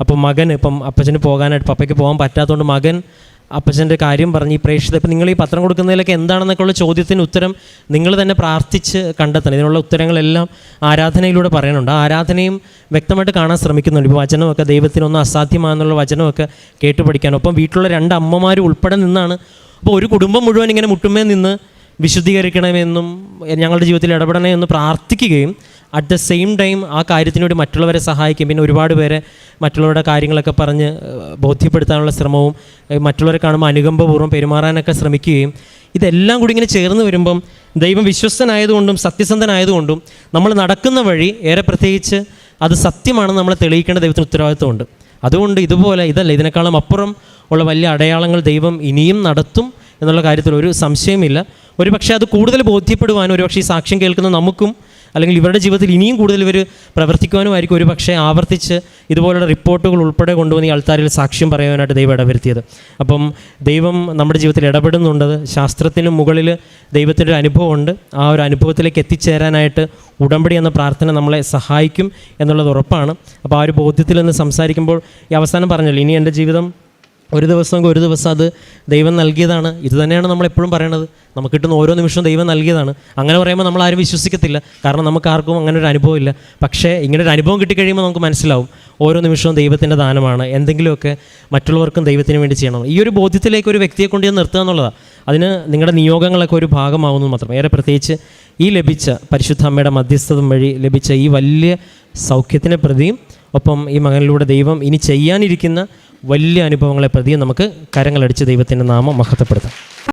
D: അപ്പോൾ മകൻ ഇപ്പം അപ്പച്ചന് പോകാനായിട്ട് പപ്പയ്ക്ക് പോകാൻ പറ്റാത്തതുകൊണ്ട് മകൻ അപ്പച്ചന്റെ കാര്യം പറഞ്ഞ് ഈ പ്രേക്ഷിത ഇപ്പം നിങ്ങൾ ഈ പത്രം കൊടുക്കുന്നതിലൊക്കെ എന്താണെന്നൊക്കെയുള്ള ചോദ്യത്തിന് ഉത്തരം നിങ്ങൾ തന്നെ പ്രാർത്ഥിച്ച് കണ്ടെത്തണം. ഇതിനുള്ള ഉത്തരങ്ങളെല്ലാം ആരാധനയിലൂടെ പറയുന്നുണ്ട് ആ ആരാധനയും വ്യക്തമായിട്ട് കാണാൻ ശ്രമിക്കുന്നുണ്ട്. ഇപ്പോൾ വചനമൊക്കെ ദൈവത്തിനൊന്നും അസാധ്യമാണെന്നുള്ള വചനമൊക്കെ കേട്ടു പഠിക്കാൻ ഒപ്പം വീട്ടിലുള്ള രണ്ട് അമ്മമാരും ഉൾപ്പെടെ നിന്നാണ്. അപ്പോൾ ഒരു കുടുംബം മുഴുവൻ ഇങ്ങനെ മുട്ടുമേ നിന്ന് വിശുദ്ധീകരിക്കണമെന്നും ഞങ്ങളുടെ ജീവിതത്തിൽ ഇടപെടണമെന്ന് പ്രാർത്ഥിക്കുകയും അറ്റ് ദ സെയിം ടൈം ആ കാര്യത്തിനോട് മറ്റുള്ളവരെ സഹായിക്കും പിന്നെ ഒരുപാട് പേരെ മറ്റുള്ളവരുടെ കാര്യങ്ങളൊക്കെ പറഞ്ഞ് ബോധ്യപ്പെടുത്താനുള്ള ശ്രമവും മറ്റുള്ളവരെ കാണുമ്പോൾ അനുകമ്പപൂർവം പെരുമാറാനൊക്കെ ശ്രമിക്കുകയും ഇതെല്ലാം കൂടി ഇങ്ങനെ ചേർന്ന് വരുമ്പം ദൈവം വിശ്വസ്തനായതുകൊണ്ടും സത്യസന്ധനായതുകൊണ്ടും നമ്മൾ നടക്കുന്ന വഴി ഏറെ പ്രത്യേകിച്ച് അത് സത്യമാണെന്ന് നമ്മളെ തെളിയിക്കേണ്ട ദൈവത്തിന് ഉത്തരവാദിത്വമുണ്ട്. അതുകൊണ്ട് ഇതുപോലെ ഇതല്ല ഇതിനേക്കാളും അപ്പുറം ഉള്ള വലിയ അടയാളങ്ങൾ ദൈവം ഇനിയും നടത്തും എന്നുള്ള കാര്യത്തിൽ ഒരു സംശയമില്ല. ഒരു പക്ഷേ അത് കൂടുതൽ ബോധ്യപ്പെടുവാനും ഒരു പക്ഷേ ഈ സാക്ഷ്യം കേൾക്കുന്ന നമുക്കും അല്ലെങ്കിൽ ഇവരുടെ ജീവിതത്തിൽ ഇനിയും കൂടുതൽ ഇവർ പ്രവർത്തിക്കുവാനുമായിരിക്കും ഒരു പക്ഷേ ആവർത്തിച്ച് ഇതുപോലുള്ള റിപ്പോർട്ടുകൾ ഉൾപ്പെടെ കൊണ്ടുവന്ന് ഈ ആൾക്കാരിൽ സാക്ഷ്യം പറയാനായിട്ട് ദൈവം ഇടവരുത്തിയത്. അപ്പം ദൈവം നമ്മുടെ ജീവിതത്തിൽ ഇടപെടുന്നുണ്ട്. ശാസ്ത്രത്തിന് മുകളിൽ ദൈവത്തിന്റെ ഒരു അനുഭവമുണ്ട്. ആ ഒരു അനുഭവത്തിലേക്ക് എത്തിച്ചേരാനായിട്ട് ഉടമ്പടി എന്ന പ്രാർത്ഥന നമ്മളെ സഹായിക്കും എന്നുള്ളത് ഉറപ്പാണ്. അപ്പോൾ ആ ഒരു ബോധ്യത്തിൽ നിന്ന് സംസാരിക്കുമ്പോൾ ഈ അവസാനം പറഞ്ഞല്ലോ ഇനി എന്റെ ജീവിതം ഒരു ദിവസം ഒരു ദിവസം അത് ദൈവം നൽകിയതാണ്. ഇത് തന്നെയാണ് നമ്മൾ എപ്പോഴും പറയണത്. നമുക്ക് കിട്ടുന്ന ഓരോ നിമിഷവും ദൈവം നൽകിയതാണ്. അങ്ങനെ പറയുമ്പോൾ നമ്മൾ ആരും വിശ്വസിക്കത്തില്ല. കാരണം നമുക്ക് ആർക്കും അങ്ങനെ ഒരു അനുഭവം ഇല്ല. പക്ഷേ ഇങ്ങനെ ഒരു അനുഭവം കിട്ടിക്കഴിയുമ്പോൾ നമുക്ക് മനസ്സിലാവും. ഓരോ നിമിഷവും ദൈവത്തിന്റെ ദാനമാണ്. എന്തെങ്കിലുമൊക്കെ മറ്റുള്ളവർക്കും ദൈവത്തിന് വേണ്ടി ചെയ്യണം. ഈ ഒരു ബോധ്യത്തിലേക്ക് ഒരു വ്യക്തിയെ കൊണ്ട് നിർത്തുക എന്നുള്ളതാണ് അതിന് നിങ്ങളുടെ നിയോഗങ്ങളൊക്കെ ഒരു ഭാഗമാവുന്നു മാത്രം ഏറെ പ്രത്യേകിച്ച് ഈ ലഭിച്ച പരിശുദ്ധ അമ്മയുടെ മധ്യസ്ഥത വഴി ലഭിച്ച ഈ വലിയ സൗഖ്യത്തിനെ പ്രതിയും ഒപ്പം ഈ മകനിലൂടെ ദൈവം ഇനി ചെയ്യാനിരിക്കുന്ന വലിയ അനുഭവങ്ങളെ പ്രതിയും നമുക്ക് കരങ്ങളടിച്ച് ദൈവത്തിന്റെ നാമം മഹത്വപ്പെടുത്താം.